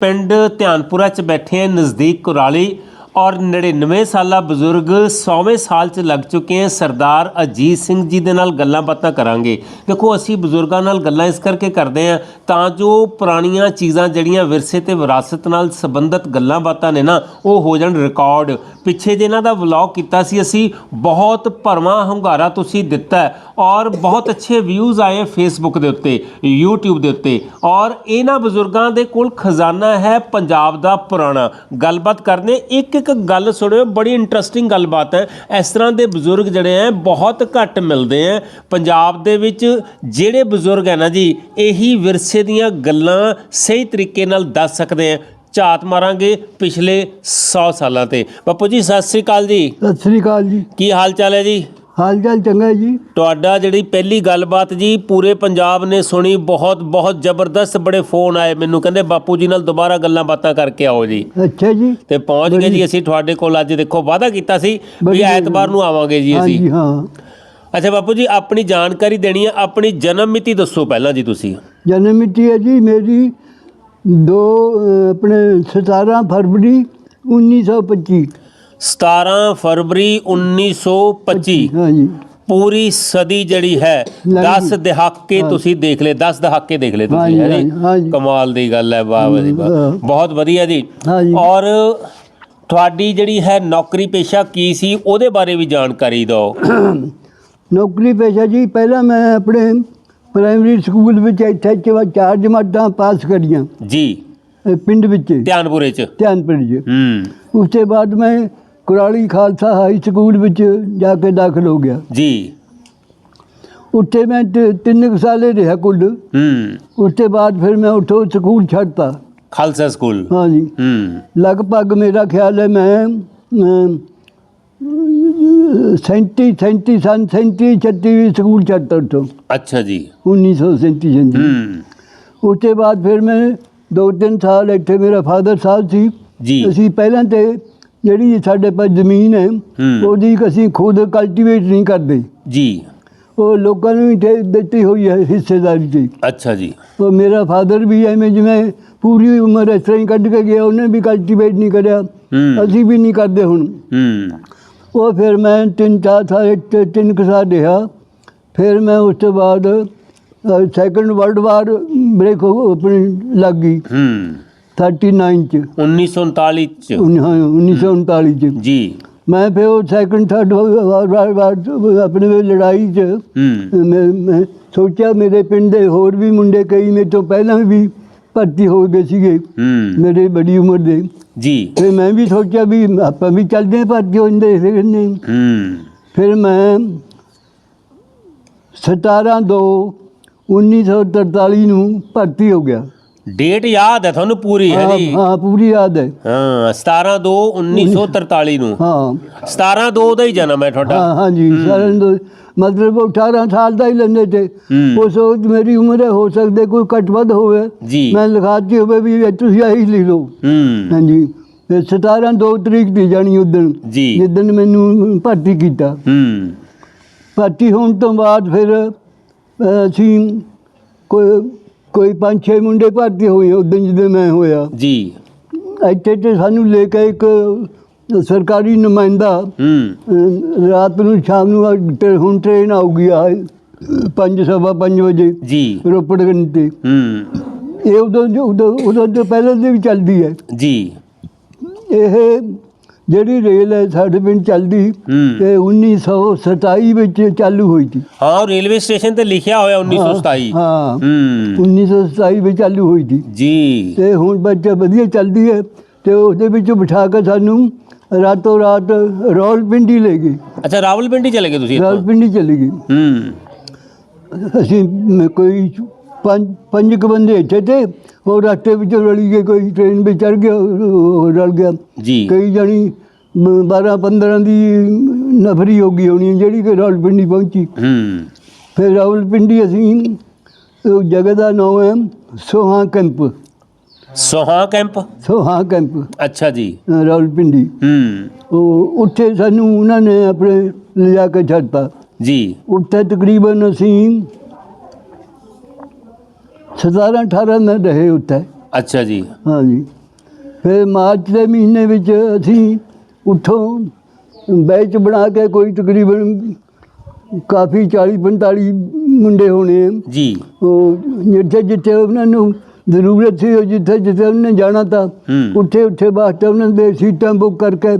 ਪਿੰਡ ਧਿਆਨਪੁਰਾ ਚ ਬੈਠੇ ਹਾਂ ਨਜ਼ਦੀਕ ਕੁਰਾਲੀ ਔਰ 99 ਸਾਲਾ ਬਜ਼ੁਰਗ 100ਵੇਂ ਸਾਲ ਚ ਲੱਗ ਚੁੱਕੇ ਹਨ ਸਰਦਾਰ ਅਜੀਤ ਸਿੰਘ ਜੀ ਦੇ ਨਾਲ ਗੱਲਾਂ ਬਾਤਾਂ ਕਰਾਂਗੇ। ਦੇਖੋ, ਅਸੀਂ ਬਜ਼ੁਰਗਾਂ ਨਾਲ ਗੱਲਾਂ ਇਸ ਕਰਕੇ ਕਰਦੇ ਹਾਂ ਤਾਂ ਜੋ ਪੁਰਾਣੀਆਂ ਚੀਜ਼ਾਂ ਜਿਹੜੀਆਂ ਵਿਰਸੇ ਤੇ ਵਿਰਾਸਤ ਨਾਲ ਸੰਬੰਧਿਤ ਗੱਲਾਂ ਬਾਤਾਂ ਨੇ ਨਾ, ਉਹ ਹੋ ਜਾਣ ਰਿਕਾਰਡ ਪਿੱਛੇ ਜੇ ਇਹਨਾਂ ਦਾ ਵਲੌਗ ਕੀਤਾ ਸੀ, ਅਸੀਂ ਬਹੁਤ ਭਰਵਾਂ ਹੰਗਾਰਾ ਤੁਸੀਂ ਦਿੱਤਾ ਔਰ ਬਹੁਤ ਅੱਛੇ ਵਿਊਜ਼ ਆਏ ਫੇਸਬੁੱਕ ਦੇ ਉੱਤੇ, YouTube ਦੇ ਉੱਤੇ। ਔਰ ਇਹਨਾਂ ਬਜ਼ੁਰਗਾਂ ਦੇ ਕੋਲ ਖਜ਼ਾਨਾ ਹੈ ਪੰਜਾਬ ਦਾ ਪੁਰਾਣਾ। ਗੱਲਬਾਤ ਕਰਨੇ ਇੱਕ ਇੱਕ ਗੱਲ ਸੁਣਿਓ ਬੜੀ ਇੰਟਰਸਟਿੰਗ ਗੱਲਬਾਤ ਹੈ। ਇਸ ਤਰ੍ਹਾਂ ਦੇ ਬਜ਼ੁਰਗ ਜਿਹੜੇ ਆ ਬਹੁਤ ਘੱਟ ਮਿਲਦੇ ਆ ਪੰਜਾਬ ਦੇ ਵਿੱਚ ਜਿਹੜੇ ਬਜ਼ੁਰਗ ਹੈ ਨਾ ਜੀ ਇਹੀ ਵਿਰਸੇ ਦੀਆਂ ਗੱਲਾਂ ਸਹੀ ਤਰੀਕੇ ਨਾਲ ਦੱਸ ਸਕਦੇ ਆ ਝਾਤ ਮਾਰਾਂਗੇ ਪਿਛਲੇ 100 ਸਾਲਾਂ ਤੇ। ਬਾਪੂ ਜੀ ਸਤਿ ਸ੍ਰੀ ਅਕਾਲ ਜੀ। ਸਤਿ ਸ੍ਰੀ ਅਕਾਲ ਜੀ। ਕੀ ਹਾਲ ਚਾਲ ਹੈ ਜੀ? ਹਾਲ ਚਾਲ ਚੰਗਾ ਜੀ। ਤੁਹਾਡਾ ਜਿਹੜੀ ਪਹਿਲੀ ਗੱਲਬਾਤ ਜੀ ਪੂਰੇ ਪੰਜਾਬ ਨੇ ਸੁਣੀ ਬਹੁਤ ਬਹੁਤ ਜ਼ਬਰਦਸਤ ਬੜੇ ਫੋਨ ਆਏ ਮੈਨੂੰ ਕਹਿੰਦੇ ਬਾਪੂ ਜੀ ਨਾਲ ਦੁਬਾਰਾ ਗੱਲਾਂ ਬਾਤਾਂ ਕਰਕੇ ਆਓ ਜੀ। ਅੱਛਾ ਜੀ। ਤੇ ਪਹੁੰਚ ਗਏ ਜੀ ਅਸੀਂ ਤੁਹਾਡੇ ਕੋਲ ਅੱਜ ਦੇਖੋ ਵਾਅਦਾ ਕੀਤਾ ਸੀ ਵੀ ਐਤਵਾਰ ਨੂੰ ਆਵਾਂਗੇ ਜੀ ਅਸੀਂ। ਹਾਂਜੀ ਹਾਂ। ਅੱਛਾ ਬਾਪੂ ਜੀ ਆਪਣੀ ਜਾਣਕਾਰੀ ਦੇਣੀ ਹੈ ਆਪਣੀ ਜਨਮ ਮਿਤੀ ਦੱਸੋ ਪਹਿਲਾਂ ਜੀ ਤੁਸੀਂ। ਜਨਮ ਮਿਤੀ ਹੈ ਜੀ ਮੇਰੀ ਦੋ ਅਹ, ਆਪਣੇ 17 ਫਰਵਰੀ 1925 17 ਫਰਵਰੀ 1925 ਹਾਂਜੀ ਪੂਰੀ ਸਦੀ ਜਿਹੜੀ ਹੈ ਲੰਘ 10 ਦਹਾਕੇ ਤੁਸੀਂ ਦੇਖ ਲਏ 10 ਦਹਾਕੇ ਦੇਖ ਲਏ ਤੁਸੀਂ ਹੈ ਜੀ। ਕਮਾਲ ਦੀ ਗੱਲ ਹੈ ਵਾਹ ਜੀ ਵਾਹ। ਹਾਂ। ਬਹੁਤ ਵਧੀਆ ਜੀ। ਔਰ ਤੁਹਾਡੀ ਜਿਹੜੀ ਹੈ ਨੌਕਰੀ ਪੇਸ਼ਾ ਕੀ ਸੀ ਉਹਦੇ ਬਾਰੇ ਵੀ ਜਾਣਕਾਰੀ ਦਿਓ। ਨੌਕਰੀ ਪੇਸ਼ਾ ਜੀ ਪਹਿਲਾਂ ਮੈਂ ਆਪਣੇ ਪ੍ਰਾਇਮਰੀ ਸਕੂਲ ਵਿੱਚ ਇੱਥੇ ਚ ਚਾਰ ਜਮਾਤਾਂ ਪਾਸ ਕਰੀਆਂ। ਜੀ। ਪਿੰਡ ਵਿੱਚ। ਧਿਆਨਪੁਰੇ ਚ। ਧਿਆਨਪੁਰ ਜੀ ਹੂੰ। ਉਸ ਤੋਂ ਬਾਅਦ ਮੈਂ ਕੁਰਾਲੀ ਖਾਲਸਾ ਹਾਈ ਸਕੂਲ ਵਿੱਚ ਜਾ ਕੇ ਦਾਖਲ ਹੋ ਗਿਆ। ਜੀ। ਉੱਥੇ ਮੈਂ ਤ- ਤਿੰਨ ਕੁ ਸਾਲੇ ਰਿਹਾ ਕੁੱਲ। ਹੂੰ। ਉਸ ਤੋਂ ਬਾਅਦ ਫਿਰ ਮੈਂ ਉੱਥੋਂ ਸਕੂਲ ਛੱਡਤਾ। ਖਾਲਸਾ ਸਕੂਲ। ਹਾਂਜੀ। ਹੂੰ। ਲਗਭਗ ਮੇਰਾ ਖਿਆਲ ਹੈ ਮੈਂ ਅਮ, ਸੈਂਤੀ ਸੈਂਤੀ ਸਨ ਸੈਂਤੀ ਛੱਤੀ ਵੀ ਸਕੂਲ ਛੱਡਤਾ ਉੱਥੋਂ। ਅੱਛਾ ਜੀ। 1937 ਸੈਂਤੀ ਹੂੰ। ਉਸ ਤੋਂ ਬਾਅਦ ਫਿਰ ਮੈਂ ਦੋ ਤਿੰਨ ਸਾਲ ਇੱਥੇ ਮੇਰਾ ਫਾਦਰ ਸਾਹਿਬ ਸੀ। ਜੀ। ਅਸੀਂ ਪਹਿਲਾਂ ਤੇ ਜਿਹੜੀ ਸਾਡੇ ਪਾਸ ਜ਼ਮੀਨ ਹੈ। ਉਹਦੀ ਅਸੀਂ ਖੁਦ ਕਲਟੀਵੇਟ ਨਹੀਂ ਕਰਦੇ। ਜੀ। ਉਹ ਲੋਕਾਂ ਨੂੰ ਹੀ ਦੇ- ਦਿੱਤੀ ਹੋਈ ਹੈ ਹਿੱਸੇਦਾਰੀ 'ਚ ਅੱਛਾ ਜੀ। ਉਹ ਮੇਰਾ ਫਾਦਰ ਵੀ ਐਵੇਂ ਜਿਵੇਂ ਪੂਰੀ ਉਮਰ ਇਸ ਤਰ੍ਹਾਂ ਹੀ ਕੱਢ ਕੇ ਗਿਆ ਉਹਨੇ ਵੀ ਕਲਟੀਵੇਟ ਨਹੀਂ ਕਰਿਆ। ਹੂੰ। ਅਸੀਂ ਵੀ ਨਹੀਂ ਕਰਦੇ ਹੁਣ। ਹੂੰ। ਉਹ ਫਿਰ ਮੈਂ ਤਿੰਨ ਚਾਰ ਸਾਲ ਤਿੰਨ ਕੁ ਸਾਲ ਰਿਹਾ। ਫਿਰ ਮੈਂ ਉਸ ਤੋਂ ਬਾਅਦ ਸੈਕੰਡ ਵਰਲਡ ਵਾਰ ਬ੍ਰੇਕ ਆਪਣੀ ਲੱਗ ਗਈ। ਹੂੰ। 39 ਚ। 1939 ਚ। ਉਨ- ਹਾਂ, 1939 ਚ। ਜੀ। ਮੈਂ ਫਿਰ ਉਹ ਸੈਕੰਡ ਥਰਡ ਵਾਰ ਵਾਰ ਆਪਣੇ ਵਿੱਚ ਲੜਾਈ ਚ। ਹੂੰ। ਮੈਂ ਮੈਂ ਸੋਚਿਆ ਮੇਰੇ ਪਿੰਡ ਦੇ ਹੋਰ ਵੀ ਮੁੰਡੇ ਕਈ ਮੇਰੇ ਤੋਂ ਪਹਿਲਾਂ ਵੀ ਭਰਤੀ ਹੋ ਗਏ ਸੀਗੇ। ਹੂੰ। ਮੇਰੇ ਬੜੀ ਉਮਰ ਦੇ। ਜੀ। ਫਿਰ ਮੈਂ ਵੀ ਸੋਚਿਆ ਵੀ ਆਪਾਂ ਵੀ ਚੱਲਦੇ ਹਾਂ ਭਰਤੀ ਹੁੰਦੇ ਫਿਰ ਨਹੀਂ ਹੂੰ। ਫਿਰ ਮੈਂ 17 ਦੋ 1943 ਨੂੰ ਭਰਤੀ ਹੋ ਗਿਆ। ਡੇਟ ਯਾਦ ਹੈ ਤੁਹਾਨੂੰ ਪੂਰੀ ਹੈ ਜੀ। ਹਾਂ ਪੂਰੀ ਯਾਦ ਹੈ। ਹਾਂ 17 2 1943 ਨੂੰ। ਹਾਂ। 17 2 ਦਾ ਹੀ ਜਨਮ ਹੈ ਤੁਹਾਡਾ। ਹਾਂ ਸਾਰਿਆਂ ਨੂੰ ਮਤਲਬ ਉਹ 18 ਸਾਲ ਦਾ ਹੀ ਲੈਂਦੇ ਤੇ। ਉਸ ਵਕਤ ਮੇਰੀ ਉਮਰ ਹੈ, ਸਕਦੇ ਕੋਈ ਘੱਟ ਵੱਧ ਹੋਵੇ। ਜੀ। ਮੈਂ ਲਿਖਾਤੀ ਹੋਵੇ ਵੀ ਇਹ ਤੁਸੀਂ ਆਹੀ ਲਿਖ ਲਓ। ਹੂੰ। ਹਾਂਜੀ। ਤੇ 17 ਦੋ ਤਰੀਕ ਦੀ ਜਾਣੀ ਉਦਣ ਜੀ। ਜਿੱਦਣ ਮੈਨੂੰ ਭਰਤੀ ਕੀਤਾ। ਹੂੰ। ਭਰਤੀ ਹੋਣ ਤੋਂ ਬਾਅਦ ਫਿਰ ਅਸੀਂ ਕੋਈ ਕੋਈ ਪੰਜ ਛੇ ਮੁੰਡੇ ਭਰਤੀ ਹੋਏ ਉਦੋਂ ਜਦੋਂ ਮੈਂ ਹੋਇਆ। ਜੀ। ਇੱਥੇ ਤੇ ਸਾਨੂੰ ਲੈ ਕੇ ਇੱਕ ਸਰਕਾਰੀ ਨੁਮਾਇੰਦਾ ਹੂੰ। ਰਾਤ ਨੂੰ ਸ਼ਾਮ ਨੂੰ ਤੇ ਹੁਣ ਟ੍ਰੇਨ ਆਊਗੀ ਆ ਪੰਜ ਸਵਾ ਪੰਜ ਵਜੇ। ਜੀ। ਰੋਪੜ ਤੇ। ਹੂੰ। ਇਹ ਉਦੋਂ ਉਦੋਂ ਤੋਂ ਪਹਿਲਾਂ ਦੀ ਵੀ ਚੱਲਦੀ ਹੈ। ਜੀ। ਇਹ ਜਿਹੜੀ ਰੇਲ ਹੈ ਸਾਡੇ ਪਿੰਡ ਚੱਲਦੀ ਹੂੰ। ਤੇ 1927 ਵਿੱਚ ਚਾਲੂ ਹੋਈ ਸੀ। ਹਾਂ ਰੇਲਵੇ ਸਟੇਸ਼ਨ ਤੇ ਲਿਖਿਆ ਹੋਇਆ 1927 ਹਾਂ ਹੂੰ। 1927 ਵਿੱਚ ਚਾਲੂ ਹੋਈ ਸੀ। ਜੀ। ਤੇ ਹੁਣ ਬੱਚਾ ਵਧੀਆ ਚੱਲਦੀ ਹੈ ਤੇ ਉਹਦੇ ਵਿੱਚ ਬਿਠਾ ਕੇ ਸਾਨੂੰ ਰਾਤੋਂ ਰਾਤ ਰਾਵਲਪਿੰਡੀ ਲੈ ਗਏ। ਅੱਛਾ ਰਾਵਲਪਿੰਡੀ ਚਲੇ ਗਏ ਤੁਸੀਂ ਇੱਥੋਂ? ਰਾਵਲਪਿੰਡੀ ਚਲੇ ਗਏ ਹੂੰ। ਅਸੀਂ ਮ- ਕੋਈ ਪੰਜ ਪੰਜ ਕੁ ਬੰਦੇ ਇੱਥੇ ਤੇ ਉਹ ਰਸਤੇ ਵਿੱਚ ਰਲੀ ਗਏ ਕੋਈ ਟ੍ਰੇਨ ਵਿੱਚ ਚੜ ਗਿਆ ਉਹ ਰਲ ਗਿਆ। ਜੀ। ਕਈ ਜਣੀ 12 15 ਦੀ ਨਫਰੀ ਹੋ ਗਈ ਹੋਣੀ ਜਿਹੜੀ ਕਿ ਰਾਵਲਪਿੰਡੀ ਪਹੁੰਚੀ। ਹੂੰ। ਫਿਰ ਰਾਵਲਪਿੰਡੀ ਅਸੀਂ ਉਹ ਜਗ੍ਹਾ ਦਾ ਨਾਮ ਹੈ Soha camp. Soha camp? Soha camp. ਅੱਛਾ ਜੀ। ਰਾਵਲਪਿੰਡੀ। ਹੂੰ। ਉਹ ਉੱਥੇ ਸਾਨੂੰ ਉਹਨਾਂ ਨੇ ਆਪਣੇ ਲਿਜਾ ਕੇ ਛੱਡਤਾ। ਜੀ। ਉੱਥੇ ਤਕਰੀਬਨ ਅਸੀਂ 17 18 ਦਿਨ ਰਹੇ ਉੱਥੇ ਅੱਛਾ ਜੀ। ਹਾਂਜੀ। ਫਿਰ ਮਾਰਚ ਦੇ ਮਹੀਨੇ ਵਿੱਚ ਅਸੀਂ ਉੱਥੋਂ ਬੈਚ ਬਣਾ ਕੇ ਕੋਈ ਤਕਰੀਬਨ ਕਾਫੀ 40 45 ਮੁੰਡੇ ਹੋਣੇ। ਜੀ। ਉਹ ਜਿੱਥੇ ਜਿੱਥੇ ਉਹਨਾਂ ਨੂੰ ਜ਼ਰੂਰਤ ਸੀ ਉਹ ਜਿੱਥੇ ਜਿੱਥੇ ਉਹਨੇ ਜਾਣਾ ਤਾਂ ਉੱਥੇ ਉੱਥੇ ਵਾਸਤੇ ਉਹਨਾਂ ਦੇ ਸੀਟਾਂ ਬੁੱਕ ਕਰਕੇ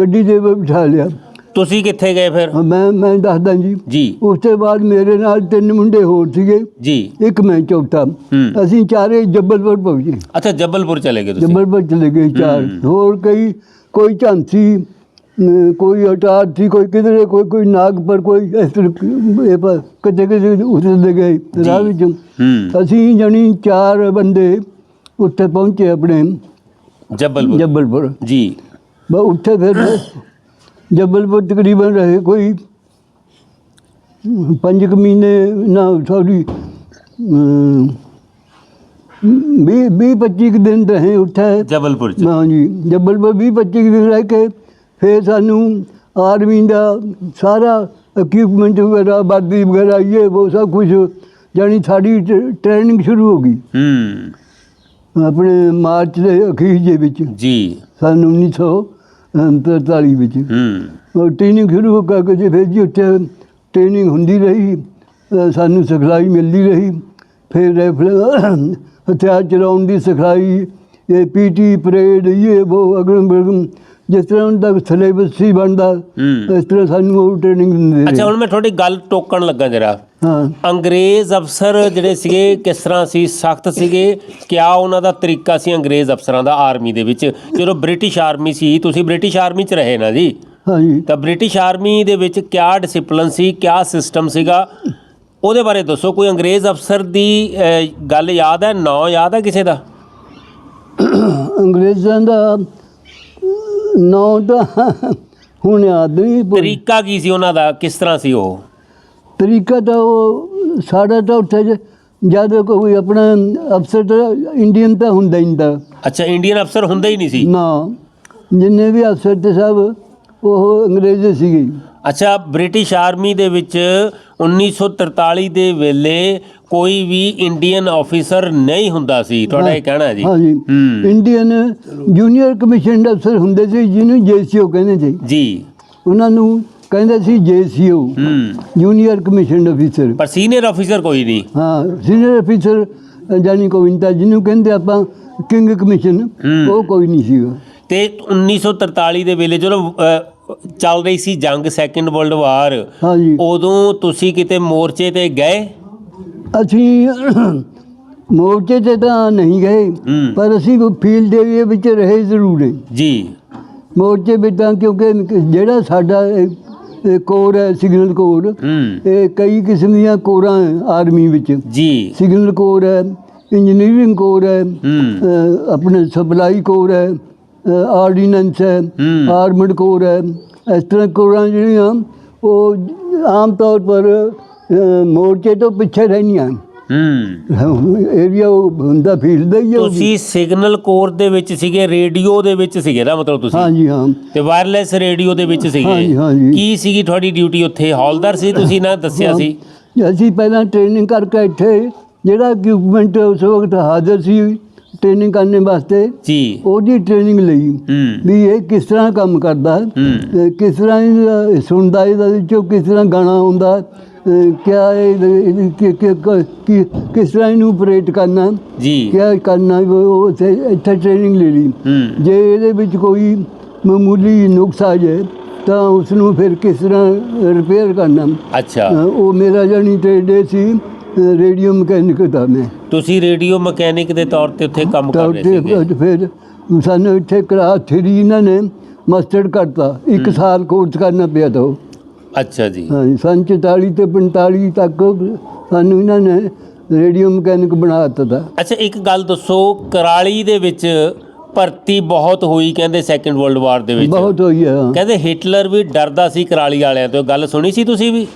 ਗੱਡੀ ਦੇ ਵਿੱਚ ਬਿਠਾ ਲਿਆ। ਤੁਸੀਂ ਕਿੱਥੇ ਗਏ ਫਿਰ? ਮੈਂ ਮੈਂ ਦੱਸਦਾ ਜੀ। ਜੀ। ਉਸ ਤੋਂ ਬਾਅਦ ਮੇਰੇ ਨਾਲ ਤਿੰਨ ਮੁੰਡੇ ਹੋਰ ਸੀਗੇ। ਜੀ। ਇੱਕ ਮੈਂ ਚੌਥਾ। ਅਸੀਂ ਚਾਰੇ ਜੱਬਲਪੁਰ ਪਹੁੰਚੇ। ਅੱਛਾ ਜਬਲਪੁਰ ਚਲੇ ਗਏ ਤੁਸੀਂ? ਜੱਬਲਪੁਰ ਚਲੇ ਗਏ ਚਾਰ। ਹੋਰ ਕਈ ਕੋਈ ਝਾਂਸੀ ਕੋਈ ਅਟਾਰ ਸੀ ਕੋਈ ਕਿਧਰੇ ਕੋਈ ਕੋਈ ਨਾਗਪੁਰ ਕੋਈ ਇਸ ਤਰ੍ਹਾਂ ਪਰ ਕਿਤੇ ਕਿਤੇ ਉਤਰਦੇ ਗਏ ਰਾਹ ਵਿੱਚ। ਅਸੀਂ ਜਣੀ ਚਾਰ ਬੰਦੇ ਉੱਥੇ ਪਹੁੰਚੇ ਆਪਣੇ। ਜਬਲਪੁਰ। ਜੱਬਲਪੁਰ। ਜੀ। ਬ ਉੱਥੇ ਫਿਰ ਜੱਬਲਪੁਰ ਤਕਰੀਬਨ ਰਹੇ ਕੋਈ ਪੰਜ ਕੁ ਮਹੀਨੇ ਨਾ ਸੌਰੀ ਵੀਹ ਵੀਹ ਪੱਚੀ ਕੁ ਦਿਨ ਰਹੇ ਉੱਥੇ। ਜਬਲਪੁਰ ਚ? ਹਾਂਜੀ ਜੱਬਲਪੁਰ ਵੀਹ ਪੱਚੀ ਕੁ ਦਿਨ ਰਹਿ ਕੇ ਫਿਰ ਸਾਨੂੰ ਆਰਮੀ ਦਾ ਸਾਰਾ ਇਕਵਿਪਮੈਂਟ ਵਗੈਰਾ ਵਰਦੀ ਵਗੈਰਾ ਇਹ ਉਹ ਸਭ ਕੁਝ ਜਾਣੀ ਸਾਡੀ ਟ੍ਰੇਨਿੰਗ ਸ਼ੁਰੂ ਹੋ ਗਈ। ਹੂੰ। ਆਪਣੇ ਮਾਰਚ ਦੇ ਅਖੀਰ ਦੇ ਵਿੱਚ। ਜੀ। ਸਨ 1943 ਵਿੱਚ। ਹੂੰ। ਟ੍ਰੇਨਿੰਗ ਸ਼ੁਰੂ ਹੋ ਕੇ ਜੇ ਫਿਰ ਜੀ ਉੱਥੇ ਟ੍ਰੇਨਿੰਗ ਹੁੰਦੀ ਰਹੀ ਸਾਨੂੰ ਸਿਖਲਾਈ ਮਿਲਦੀ ਰਹੀ। ਫਿਰ ਰਾਈਫਲ ਹਥਿਆਰ ਚਲਾਉਣ ਦੀ ਸਿਖਲਾਈ ਇਹ ਪੀਟੀ ਪਰੇਡ ਇਹ ਉਹ ਅਗਰਮ ਬਗਮ ਜਿਸ ਤਰ੍ਹਾਂ ਉਹਨਾਂ ਦਾ ਸਿਲੇਬਸ ਸੀ ਬਣਦਾ ਇਸ ਤਰ੍ਹਾਂ ਸਾਨੂੰ ਉਹ ਟ੍ਰੇਨਿੰਗ ਦਿੰਦੇ ਅੱਛਾ ਹੁਣ ਮੈਂ ਤੁਹਾਡੀ ਗੱਲ ਟੋਕਣ ਲੱਗਾ ਜਰਾ। ਹਾਂ। ਅੰਗਰੇਜ਼ ਅਫਸਰ ਜਿਹੜੇ ਸੀਗੇ ਕਿਸ ਤਰ੍ਹਾਂ ਸੀ? ਸਖਤ ਸੀਗੇ? ਕਿਆ ਉਹਨਾਂ ਦਾ ਤਰੀਕਾ ਸੀ ਅੰਗਰੇਜ਼ ਅਫਸਰਾਂ ਦਾ ਆਰਮੀ ਦੇ ਵਿੱਚ? ਜਦੋਂ ਬ੍ਰਿਟਿਸ਼ ਆਰਮੀ ਸੀ ਤੁਸੀਂ ਬ੍ਰਿਟਿਸ਼ ਆਰਮੀ 'ਚ ਰਹੇ ਨਾ ਜੀ? ਹਾਂਜੀ। ਤਾਂ ਬ੍ਰਿਟਿਸ਼ ਆਰਮੀ ਦੇ ਵਿੱਚ ਕਿਆ ਡਿਸਪਲਿਨ ਸੀ ਕਿਆ ਸਿਸਟਮ ਸੀਗਾ? ਉਹਦੇ ਬਾਰੇ ਦੱਸੋ ਕੋਈ ਅੰਗਰੇਜ਼ ਅਫਸਰ ਦੀ ਅਹ, ਗੱਲ ਯਾਦ ਹੈ? ਨਾਂ ਯਾਦ ਹੈ ਕਿਸੇ ਦਾ? ਅੰਗਰੇਜ਼ਾਂ ਦਾ ਨਾਂ ਤਾਂ ਹੁਣ ਭੁੱਲ- ਤਰੀਕਾ ਕੀ ਸੀ ਉਹਨਾਂ ਦਾ? ਕਿਸ ਤਰ੍ਹਾਂ ਸੀ ਉਹ? ਤਰੀਕਾ ਤਾਂ ਉਹ ਸਾਡਾ ਤਾਂ ਉੱਥੇ ਜ- ਜਦ ਕੋਈ ਆਪਣਾ ਅਫਸਰ ਤਾਂ ਇੰਡੀਅਨ ਤਾਂ ਹੁੰਦਾ ਹੀ ਨਹੀਂ ਤਾਂ। ਅੱਛਾ ਇੰਡੀਅਨ ਅਫਸਰ ਹੁੰਦਾ ਹੀ ਨਹੀਂ ਸੀ? ਨਾ ਜਿੰਨੇ ਵੀ ਅਫਸਰ ਤੇ ਸਭ ਉਹ ਅੰਗਰੇਜ਼ ਸੀਗੇ। ਅੱਛਾ ਬ੍ਰਿਟਿਸ਼ ਆਰਮੀ ਦੇ ਵਿੱਚ 1943 ਦੇ ਵੇਲੇ ਕੋਈ ਵੀ ਇੰਡੀਅਨ ਆਫੀਸਰ ਨਹੀਂ ਹੁੰਦਾ ਸੀ। ਤੁਹਾਡਾ ਇਹ ਕਹਿਣਾ ਹੈ ਜੀ? ਹਾਂਜੀ। ਹੂੰ। ਇੰਡੀਅਨ ਜੂਨੀਅਰ ਕਮਿਸ਼ਨ ਅਫਸਰ ਹੁੰਦੇ ਸੀ ਜਿਹਨੂੰ ਜੇਸੀਓ ਕਹਿੰਦੇ ਸੀ। ਜੀ। ਉਹਨਾਂ ਨੂੰ ਕਹਿੰਦੇ ਸੀ ਜੇਸੀਓ ਹੂੰ। Junior commission officer. ਪਰ ਸੀਨੀਅਰ ਆਫੀਸਰ ਕੋਈ ਨਹੀਂ। ਹਾਂ ਸੀਨੀਅਰ ਅਫੀਸਰ ਜਾਨੀ ਕੋਵਿੰਦਾ ਜਿਹਨੂੰ ਕਹਿੰਦੇ ਆਪਾਂ ਕਿੰਗ ਕਮਿਸ਼ਨ ਹੂੰ। ਉਹ ਕੋਈ ਨਹੀਂ ਸੀਗਾ। ਤੇ 1943 ਦੇ ਵੇਲੇ ਜਦੋਂ ਚੱਲ ਰਹੀ ਸੀ ਜੰਗ ਸੈਕੰਡ ਵਰਲਡ ਵਾਰ ਹਾਂਜੀ। ਉਦੋਂ ਤੁਸੀਂ ਕਿਤੇ ਮੋਰਚੇ ਤੇ ਗਏ? ਅਸੀਂ ਮੋਰਚੇ ਤੇ ਤਾਂ ਨਹੀਂ ਗਏ ਹੂੰ। ਪਰ ਅਸੀਂ ਫੀਲਡ ਏਰੀਆ ਵਿੱਚ ਰਹੇ ਜ਼ਰੂਰ ਹੈ ਜੀ। ਮੋਰਚੇ ਵਿੱਚ ਤਾਂ ਕਿਉਂਕਿ ਜਿਹੜਾ ਸਾਡਾ ਇਹ- ਇਹ ਕੋਰ ਹੈ ਸਿਗਨਲ ਕੋਰ ਹੂੰ। ਇਹ ਕਈ ਕਿਸਮ ਦੀਆਂ ਕੋਰਾਂ ਹੈ ਆਰਮੀ ਵਿੱਚ। ਜੀ। ਸਿਗਨਲ ਕੋਰ ਹੈ ਇੰਜੀਨੀਅਰਿੰਗ ਕੋਰ ਹੈ ਆਪਣੇ ਸਪਲਾਈ ਕੋਰ ਹੈ ਆਰਡੀਨੈਂਸ ਹੈ। ਆਰਮਡ ਕੋਰ ਹੈ। ਇਸ ਤਰ੍ਹਾਂ ਕੋਰਾਂ ਜਿਹੜੀਆਂ ਉਹ ਆਮ ਤੌਰ ਪਰ ਮੋਰਚੇ ਤੋਂ ਪਿੱਛੇ ਰਹਿੰਦੀਆਂ ਹੂੰ। ਏਰੀਆ ਹੁੰਦਾ ਫੀਲਡ ਦਾ ਹੀ। ਤੁਸੀਂ ਸਿਗਨਲ ਕੋਰ ਦੇ ਵਿੱਚ ਸੀਗੇ ਰੇਡੀਓ ਦੇ ਵਿੱਚ ਸੀਗੇ ਨਾ ਮਤਲਬ ਤੁਸੀਂ? ਹਾਂਜੀ ਹਾਂ। ਤੇ ਵਾਇਰਲੈਸ ਰੇਡੀਓ ਦੇ ਵਿੱਚ ਸੀਗੇ। ਹਾਂਜੀ, ਹਾਂਜੀ। ਕੀ ਸੀਗੀ ਤੁਹਾਡੀ ਡਿਊਟੀ ਉੱਥੇ? ਹੌਲਦਾਰ ਸੀ ਤੁਸੀਂ ਨਾ ਦੱਸਿਆ ਸੀ? ਅਸੀਂ ਪਹਿਲਾਂ ਟ੍ਰੇਨਿੰਗ ਕਰਕੇ ਇੱਥੇ ਜਿਹੜਾ ਇਕਵਿਪਮੈਂਟ ਉਸ ਵਕਤ ਹਾਜ਼ਰ ਸੀ ਟ੍ਰੇਨਿੰਗ ਕਰਨ ਵਾਸਤੇ ਜੀ। ਉਹਦੀ ਟ੍ਰੇਨਿੰਗ ਲਈ ਹੂੰ। ਵੀ ਇਹ ਕਿਸ ਤਰ੍ਹਾਂ ਕੰਮ ਕਰਦਾ ਤੇ ਕਿਸ ਤਰ੍ਹਾਂ ਸੁਣਦਾ ਇਹਦਾ ਵਿੱਚੋਂ ਕਿਸ ਤਰ੍ਹਾਂ ਗਾਣਾ ਹੁੰਦਾ ਕਿਆ ਇਹ ਕਿਸ ਤਰ੍ਹਾਂ ਇਹਨੂੰ ਆਪਰੇਟ ਕਰਨਾ ਜੀ। ਕਿਆ ਕਰਨਾ ਉਹ ਇੱਥੇ ਟ੍ਰੇਨਿੰਗ ਲੈ ਲਈ। ਜੇ ਇਹਦੇ ਵਿੱਚ ਕੋਈ ਮਾਮੂਲੀ ਨੁਕਸ ਆ ਜਾਏ ਤਾਂ ਉਸ ਨੂੰ ਫਿਰ ਕਿਸ ਤਰ੍ਹਾਂ ਰਿਪੇਅਰ ਕਰਨਾ। ਅੱਛਾ। ਉਹ ਮੇਰਾ ਜਾਨੀ ਟ੍ਰੇਡ ਸੀ ਰੇਡੀਓ ਮਕੈਨਿਕ ਦਾ ਮੈਂ। ਤੁਸੀਂ ਰੇਡੀਓ ਮਕੈਨਿਕ ਦੇ ਤੌਰ ਤੇ ਉੱਥੇ ਕੰਮ ਤਾਂ ਕਰ ਰਹੇ ਸੀਗੇ। ਉੱਥੇ ਫਿਰ ਸਾਨੂੰ ਇੱਥੇ ਕਲਾਸ 3 ਇਹਨਾਂ ਨੇ ਮਸਟਰਡ ਕਰਤਾ। ਇੱਕ ਸਾਲ ਕੋਰਸ ਕਰਨਾ ਪਿਆ ਤਾਂ ਉਹ। ਅੱਛਾ ਜੀ। ਹਾਂਜੀ ਸੰਨ 44 ਤੇ 45 ਤੱਕ ਸਾਨੂੰ ਇਹਨਾਂ ਨੇ ਰੇਡੀਓ ਮਕੈਨਿਕ ਬਣਾ ਦਿੱਤਾ ਤਾ। ਅੱਛਾ ਇੱਕ ਗੱਲ ਦੱਸੋ ਕਰਾਲੀ ਦੇ ਵਿੱਚ ਭਰਤੀ ਬਹੁਤ ਹੋਈ ਕਹਿੰਦੇ ਸੈਕੰਡ ਵਰਲਡ ਵਾਰ ਦੇ ਵਿੱਚ। ਬਹੁਤ ਹੋਈ ਹੈ ਹਾਂ। ਕਹਿੰਦੇ ਹਿਟਲਰ ਵੀ ਡਰਦਾ ਸੀ ਕਰਾਲੀ ਵਾਲਿਆਂ ਤੋਂ। ਗੱਲ ਸੁਣੀ ਸੀ ਤੁਸੀਂ ਵੀ?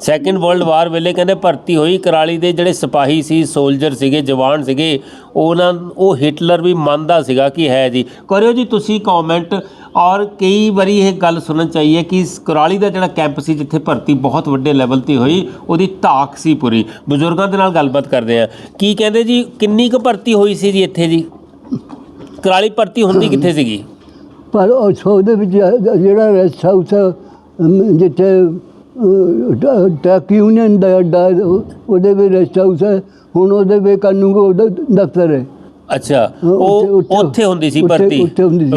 ਸੈਕੰਡ ਵਰਲਡ ਵਾਰ ਵੇਲੇ ਕਹਿੰਦੇ ਭਰਤੀ ਹੋਈ ਕਰਾਲੀ ਦੇ ਜਿਹੜੇ ਸਿਪਾਹੀ ਸੀ ਸੋਲਜਰ ਸੀਗੇ, ਜਵਾਨ ਸੀਗੇ, ਉਹਨਾਂ ਉਹ ਹਿਟਲਰ ਵੀ ਮੰਨਦਾ ਸੀਗਾ ਕਿ ਹੈ ਜੀ। ਕਰਿਓ ਜੀ ਤੁਸੀਂ ਕਮੈਂਟ ਔਰ ਕਈ ਵਾਰੀ ਇਹ ਗੱਲ ਸੁਣਨ ਚਾਹੀਏ ਕਿ ਕਰਾਲੀ ਦਾ ਜਿਹੜਾ ਕੈਂਪ ਸੀ ਜਿੱਥੇ ਭਰਤੀ ਬਹੁਤ ਵੱਡੇ ਲੈਵਲ ਤੇ ਹੋਈ, ਉਹਦੀ ਧਾਕ ਸੀ ਪੂਰੀ। ਬਜ਼ੁਰਗਾਂ ਦੇ ਨਾਲ ਗੱਲਬਾਤ ਕਰਦੇ ਆ ਕੀ ਕਹਿੰਦੇ ਜੀ, ਕਿੰਨੀ ਕੁ ਭਰਤੀ ਹੋਈ ਸੀ ਜੀ ਇੱਥੇ ਜੀ? ਕਰਾਲੀ ਭਰਤੀ ਹੁੰਦੀ ਕਿੱਥੇ ਸੀਗੀ? ਪਰ ਉਹ ਸੌ ਵਿੱਚ ਜਿਹੜਾ ਰੈਸਟ ਜਿੱਥੇ ਟੈਕ ਯੂਨੀਅਨ ਦਾ ਅੱਡਾ ਉਹਦੇ ਵਿੱਚ ਰੈਸਟ ਹਾਊਸ ਹੈ। ਹੁਣ ਉਹਦੇ ਵਿੱਚ ਕਾਨੂੰਗੋ ਉਹਦਾ ਦਫ਼ਤਰ ਹੈ। ਅੱਛਾ ਉਹ ਉੱਥੇ- ਹੁੰਦੀ ਸੀ ਭਰਤੀ।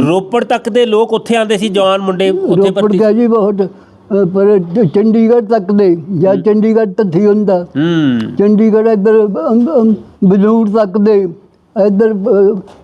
ਰੋਪੜ ਤੱਕ ਦੇ ਲੋਕ ਉੱਥੇ ਆਉਂਦੇ ਸੀ ਜਵਾਨ ਮੁੰਡੇ ਉੱਥੇ ਰੋਪੜ ਭਰਤੀ ਗਿਆ ਜੀ ਬਹੁਤ ਪਰ ਚੰਡੀਗੜ੍ਹ ਤੱਕ ਦੇ ਜਾਂ ਚੰਡੀਗੜ੍ਹ ਤੱਥੀ ਹੁੰਦਾ। ਹੂੰ। ਚੰਡੀਗੜ੍ਹ ਇੱਧਰ ਬਲੂਰ ਤੱਕ ਦੇ ਇੱਧਰ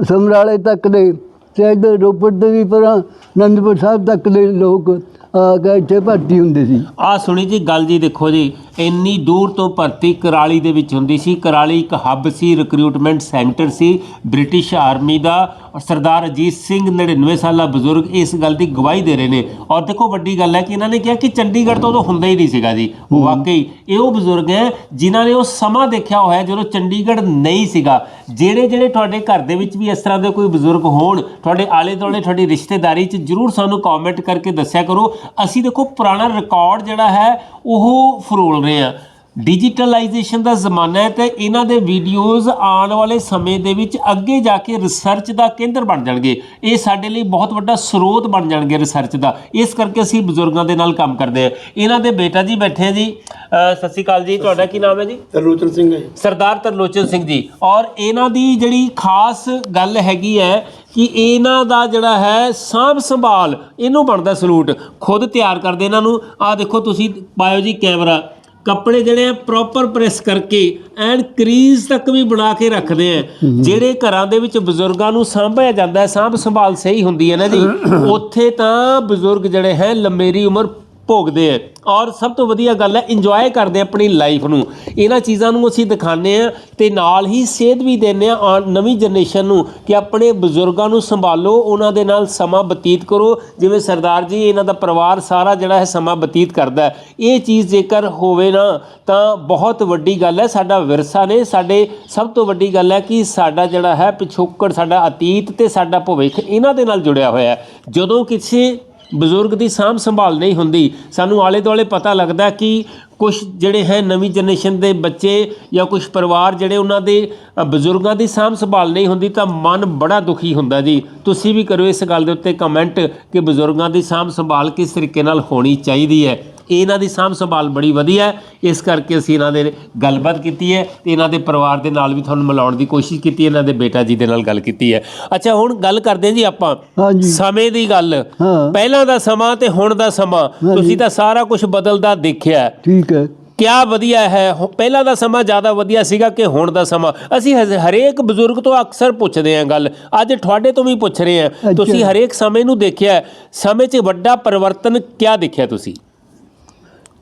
ਸਮਰਾਲੇ ਤੱਕ ਦੇ ਤੇ ਇੱਧਰ ਰੋਪੜ ਦੇ ਵੀ ਪਰ ਅਨੰਦਪੁਰ ਸਾਹਿਬ ਤੱਕ ਦੇ ਲੋਕ ਇੱਥੇ ਭਰਤੀ ਹੁੰਦੇ ਸੀ। ਆ ਸੁਣੀ ਜੀ ਗੱਲ ਜੀ ਦੇਖੋ ਜੀ ਇੰਨੀ ਦੂਰ ਤੋਂ ਭਰਤੀ ਕਰਾਲੀ ਦੇ ਵਿੱਚ ਹੁੰਦੀ ਸੀ। ਕਰਾਲੀ ਇੱਕ ਹੱਬ ਸੀ ਰਿਕਰੂਟਮੈਂਟ ਸੈਂਟਰ ਸੀ ਬ੍ਰਿਟਿਸ਼ ਆਰਮੀ ਦਾ। ਔਰ ਸਰਦਾਰ ਅਜੀਤ ਸਿੰਘ 99 ਸਾਲਾ ਬਜ਼ੁਰਗ ਇਸ ਗੱਲ ਦੀ ਗਵਾਹੀ ਦੇ ਰਹੇ ਨੇ। ਔਰ ਦੇਖੋ ਵੱਡੀ ਗੱਲ ਹੈ ਕਿ ਇਹਨਾਂ ਨੇ ਕਿਹਾ ਕਿ ਚੰਡੀਗੜ੍ਹ ਤੋਂ ਉਦੋਂ ਹੁੰਦਾ ਹੀ ਨਹੀਂ ਸੀਗਾ ਜੀ। ਵਾਕਈ ਇਹ ਉਹ ਬਜ਼ੁਰਗ ਹੈ ਜਿਨ੍ਹਾਂ ਨੇ ਉਹ ਸਮਾਂ ਦੇਖਿਆ ਹੋਇਆ ਜਦੋਂ ਚੰਡੀਗੜ੍ਹ ਨਹੀਂ ਸੀਗਾ। ਜਿਹੜੇ ਜਿਹੜੇ ਤੁਹਾਡੇ ਘਰ ਦੇ ਵਿੱਚ ਵੀ ਇਸ ਤਰ੍ਹਾਂ ਦੇ ਕੋਈ ਬਜ਼ੁਰਗ ਹੋਣ ਤੁਹਾਡੇ ਆਲੇ ਦੁਆਲੇ ਤੁਹਾਡੀ ਰਿਸ਼ਤੇਦਾਰੀ 'ਚ ਜਰੂਰ ਸਾਨੂੰ ਕਮੈਂਟ ਕਰਕੇ ਦੱਸਿਆ ਕਰੋ। ਅਸੀਂ ਦੇਖੋ ਪੁਰਾਣਾ ਰਿਕਾਰਡ ਜਿਹੜਾ ਹੈ ਉਹ ਫਰੋਲ ਰਹੇ ਆ। ਡਿਜੀਟਲਾਈਜੇਸ਼ਨ ਦਾ ਜ਼ਮਾਨਾ ਹੈ ਤੇ ਇਹਨਾਂ ਦੇ ਵੀਡੀਓਜ਼ ਆਉਣ ਵਾਲੇ ਸਮੇਂ ਦੇ ਵਿੱਚ ਅੱਗੇ ਜਾ ਕੇ ਰਿਸਰਚ ਦਾ ਕੇਂਦਰ ਬਣ ਜਾਣਗੇ। ਇਹ ਸਾਡੇ ਲਈ ਬਹੁਤ ਵੱਡਾ ਸਰੋਤ ਬਣ ਜਾਣਗੇ ਰਿਸਰਚ ਦਾ। ਇਸ ਕਰਕੇ ਅਸੀਂ ਬਜ਼ੁਰਗਾਂ ਦੇ ਨਾਲ ਕੰਮ ਕਰਦੇ ਆ ਇਹਨਾਂ ਦੇ ਬੇਟਾ ਜੀ ਬੈਠੇ ਆ ਜੀ। ਅਹ ਸਤਿ ਸ਼੍ਰੀ ਅਕਾਲ ਜੀ। ਤੁਹਾਡਾ ਕੀ ਨਾਮ ਹੈ ਜੀ? ਤਰਲੋਚਨ ਸਿੰਘ ਹੈ ਜੀ। ਸਰਦਾਰ ਤਰਲੋਚਨ ਸਿੰਘ ਜੀ। ਔਰ ਇਹਨਾਂ ਦੀ ਜਿਹੜੀ ਖਾਸ ਗੱਲ ਹੈਗੀ ਹੈ ਕਿ ਇਹਨਾਂ ਦਾ ਜਿਹੜਾ ਹੈ ਸਾਂਭ ਸੰਭਾਲ ਇਹਨੂੰ ਬਣਦਾ ਸਲੂਟ। ਖੁਦ ਤਿਆਰ ਕਰਦੇ ਇਹਨਾਂ ਨੂੰ। ਆਹ ਦੇਖੋ ਤੁਸੀਂ ਪਾਇਓ ਜੀ ਕੈਮਰਾ। ਕੱਪੜੇ ਜਿਹੜੇ ਆ ਪ੍ਰੋਪਰ ਪ੍ਰੈਸ ਕਰਕੇ ਐਨ ਕਰੀਜ਼ ਤੱਕ ਵੀ ਬਣਾ ਕੇ ਰੱਖਦੇ ਆ। ਜਿਹੜੇ ਘਰਾਂ ਦੇ ਵਿੱਚ ਬਜ਼ੁਰਗਾਂ ਨੂੰ ਸਾਂਭਿਆ ਜਾਂਦਾ ਹੈ ਸਾਂਭ ਸੰਭਾਲ ਸਹੀ ਹੁੰਦੀ ਹੈ ਨਾ ਜੀ। ਉੱਥੇ ਤਾਂ ਬਜ਼ੁਰਗ ਜਿਹੜੇ ਹੈ ਲੰਮੇਰੀ ਉਮਰ ਭੋਗਦੇ ਆ। ਔਰ ਸਭ ਤੋਂ ਵਧੀਆ ਗੱਲ ਹੈ ਇੰਜੋਏ ਕਰਦੇ ਆਪਣੀ ਲਾਈਫ ਨੂੰ। ਇਹਨਾਂ ਚੀਜ਼ਾਂ ਨੂੰ ਅਸੀਂ ਦਿਖਾਉਂਦੇ ਆ ਤੇ ਨਾਲ ਹੀ ਸੇਧ ਵੀ ਦਿੰਦੇ ਆ ਨਵੀਂ ਜਨਰੇਸ਼ਨ ਨੂੰ ਕਿ ਆਪਣੇ ਬਜ਼ੁਰਗਾਂ ਨੂੰ ਸੰਭਾਲੋ, ਉਹਨਾਂ ਦੇ ਨਾਲ ਸਮਾਂ ਬਤੀਤ ਕਰੋ। ਜਿਵੇਂ ਸਰਦਾਰ ਜੀ, ਇਹਨਾਂ ਦਾ ਪਰਿਵਾਰ ਸਾਰਾ ਜਿਹੜਾ ਹੈ ਸਮਾਂ ਬਤੀਤ ਕਰਦਾ ਇਹ ਚੀਜ਼ ਜੇਕਰ ਹੋਵੇ ਨਾ, ਤਾਂ ਬਹੁਤ ਵੱਡੀ ਗੱਲ ਹੈ, ਸਾਡਾ ਵਿਰਸਾ ਨੇ ਸਾਡੇ ਸਭ ਤੋਂ ਵੱਡੀ ਗੱਲ ਹੈ ਕਿ ਸਾਡਾ ਜਿਹੜਾ ਹੈ ਪਿਛੋਕੜ, ਸਾਡਾ ਅਤੀਤ ਤੇ ਸਾਡਾ ਭਵਿੱਖ ਇਹਨਾਂ ਦੇ ਨਾਲ ਜੁੜਿਆ ਹੋਇਆ ਹੈ। ਜਦੋਂ ਕਿਸੇ ਬਜ਼ੁਰਗ ਦੀ ਸਾਂਭ ਸੰਭਾਲ ਨਹੀਂ ਹੁੰਦੀ। ਸਾਨੂੰ ਆਲੇ ਦੁਆਲੇ ਪਤਾ ਲੱਗਦਾ ਕਿ ਕੁਝ ਜਿਹੜੇ ਹੈ ਨਵੀਂ ਜਨਰੇਸ਼ਨ ਦੇ ਬੱਚੇ ਜਾਂ ਕੁਝ ਪਰਿਵਾਰ ਜਿਹੜੇ ਉਹਨਾਂ ਦੇ ਬਜ਼ੁਰਗਾਂ ਦੀ ਸਾਂਭ ਸੰਭਾਲ ਨਹੀਂ ਹੁੰਦੀ ਤਾਂ ਮਨ ਬੜਾ ਦੁਖੀ ਹੁੰਦਾ ਜੀ। ਤੁਸੀਂ ਵੀ ਕਰੋ ਇਸ ਗੱਲ ਦੇ ਉੱਤੇ ਕਮੈਂਟ ਕਿ ਬਜ਼ੁਰਗਾਂ ਦੀ ਸਾਂਭ ਸੰਭਾਲ ਕਿਸ ਤਰੀਕੇ ਨਾਲ ਹੋਣੀ ਚਾਹੀਦੀ ਹੈ। ਇਹਨਾਂ ਦੀ ਸਾਂਭ ਸੰਭਾਲ ਬੜੀ ਵਧੀਆ ਹੈ। ਇਸ ਕਰਕੇ ਅਸੀਂ ਇਹਨਾਂ ਦੇ ਗੱਲਬਾਤ ਕੀਤੀ ਹੈ ਤੇ ਇਹਨਾਂ ਦੇ ਪਰਿਵਾਰ ਦੇ ਨਾਲ ਵੀ ਤੁਹਾਨੂੰ ਮਿਲਾਉਣ ਦੀ ਕੋਸ਼ਿਸ਼ ਕੀਤੀ ਇਹਨਾਂ ਦੇ ਬੇਟਾ ਜੀ ਦੇ ਨਾਲ ਗੱਲ ਕੀਤੀ ਹੈ। ਅੱਛਾ ਹੁਣ ਗੱਲ ਕਰਦੇ ਹਾਂ ਜੀ ਆਪਾਂ। ਹਾਂਜੀ। ਸਮੇਂ ਦੀ ਗੱਲ। ਹਾਂ। ਪਹਿਲਾਂ ਦਾ ਸਮਾਂ ਤੇ ਹੁਣ ਦਾ ਸਮਾਂ। ਤੁਸੀਂ ਤਾਂ ਸਾਰਾ ਕੁਝ ਬਦਲਦਾ ਦੇਖਿਆ ਹੈ। ਠੀਕ ਹੈ। ਕਿਆ ਵਧੀਆ ਹੈ। ਹੋ- ਪਹਿਲਾਂ ਦਾ ਸਮਾਂ ਜ਼ਿਆਦਾ ਵਧੀਆ ਸੀਗਾ ਕਿ ਹੁਣ ਦਾ ਸਮਾਂ? ਅਸੀਂ ਹਜ਼- ਹਰੇਕ ਬਜ਼ੁਰਗ ਤੋਂ ਅਕਸਰ ਪੁੱਛਦੇ ਹਾਂ ਗੱਲ। ਅੱਜ ਤੁਹਾਡੇ ਤੋਂ ਵੀ ਪੁੱਛ ਰਹੇ ਹਾਂ। ਤੁਸੀਂ ਹਰੇਕ ਸਮੇਂ ਨੂੰ ਦੇਖਿਆ ਹੈ। ਸਮੇਂ 'ਚ ਵੱਡਾ ਪਰਿਵਰਤਨ ਕਿਆ ਦੇਖਿਆ ਤੁਸੀਂ?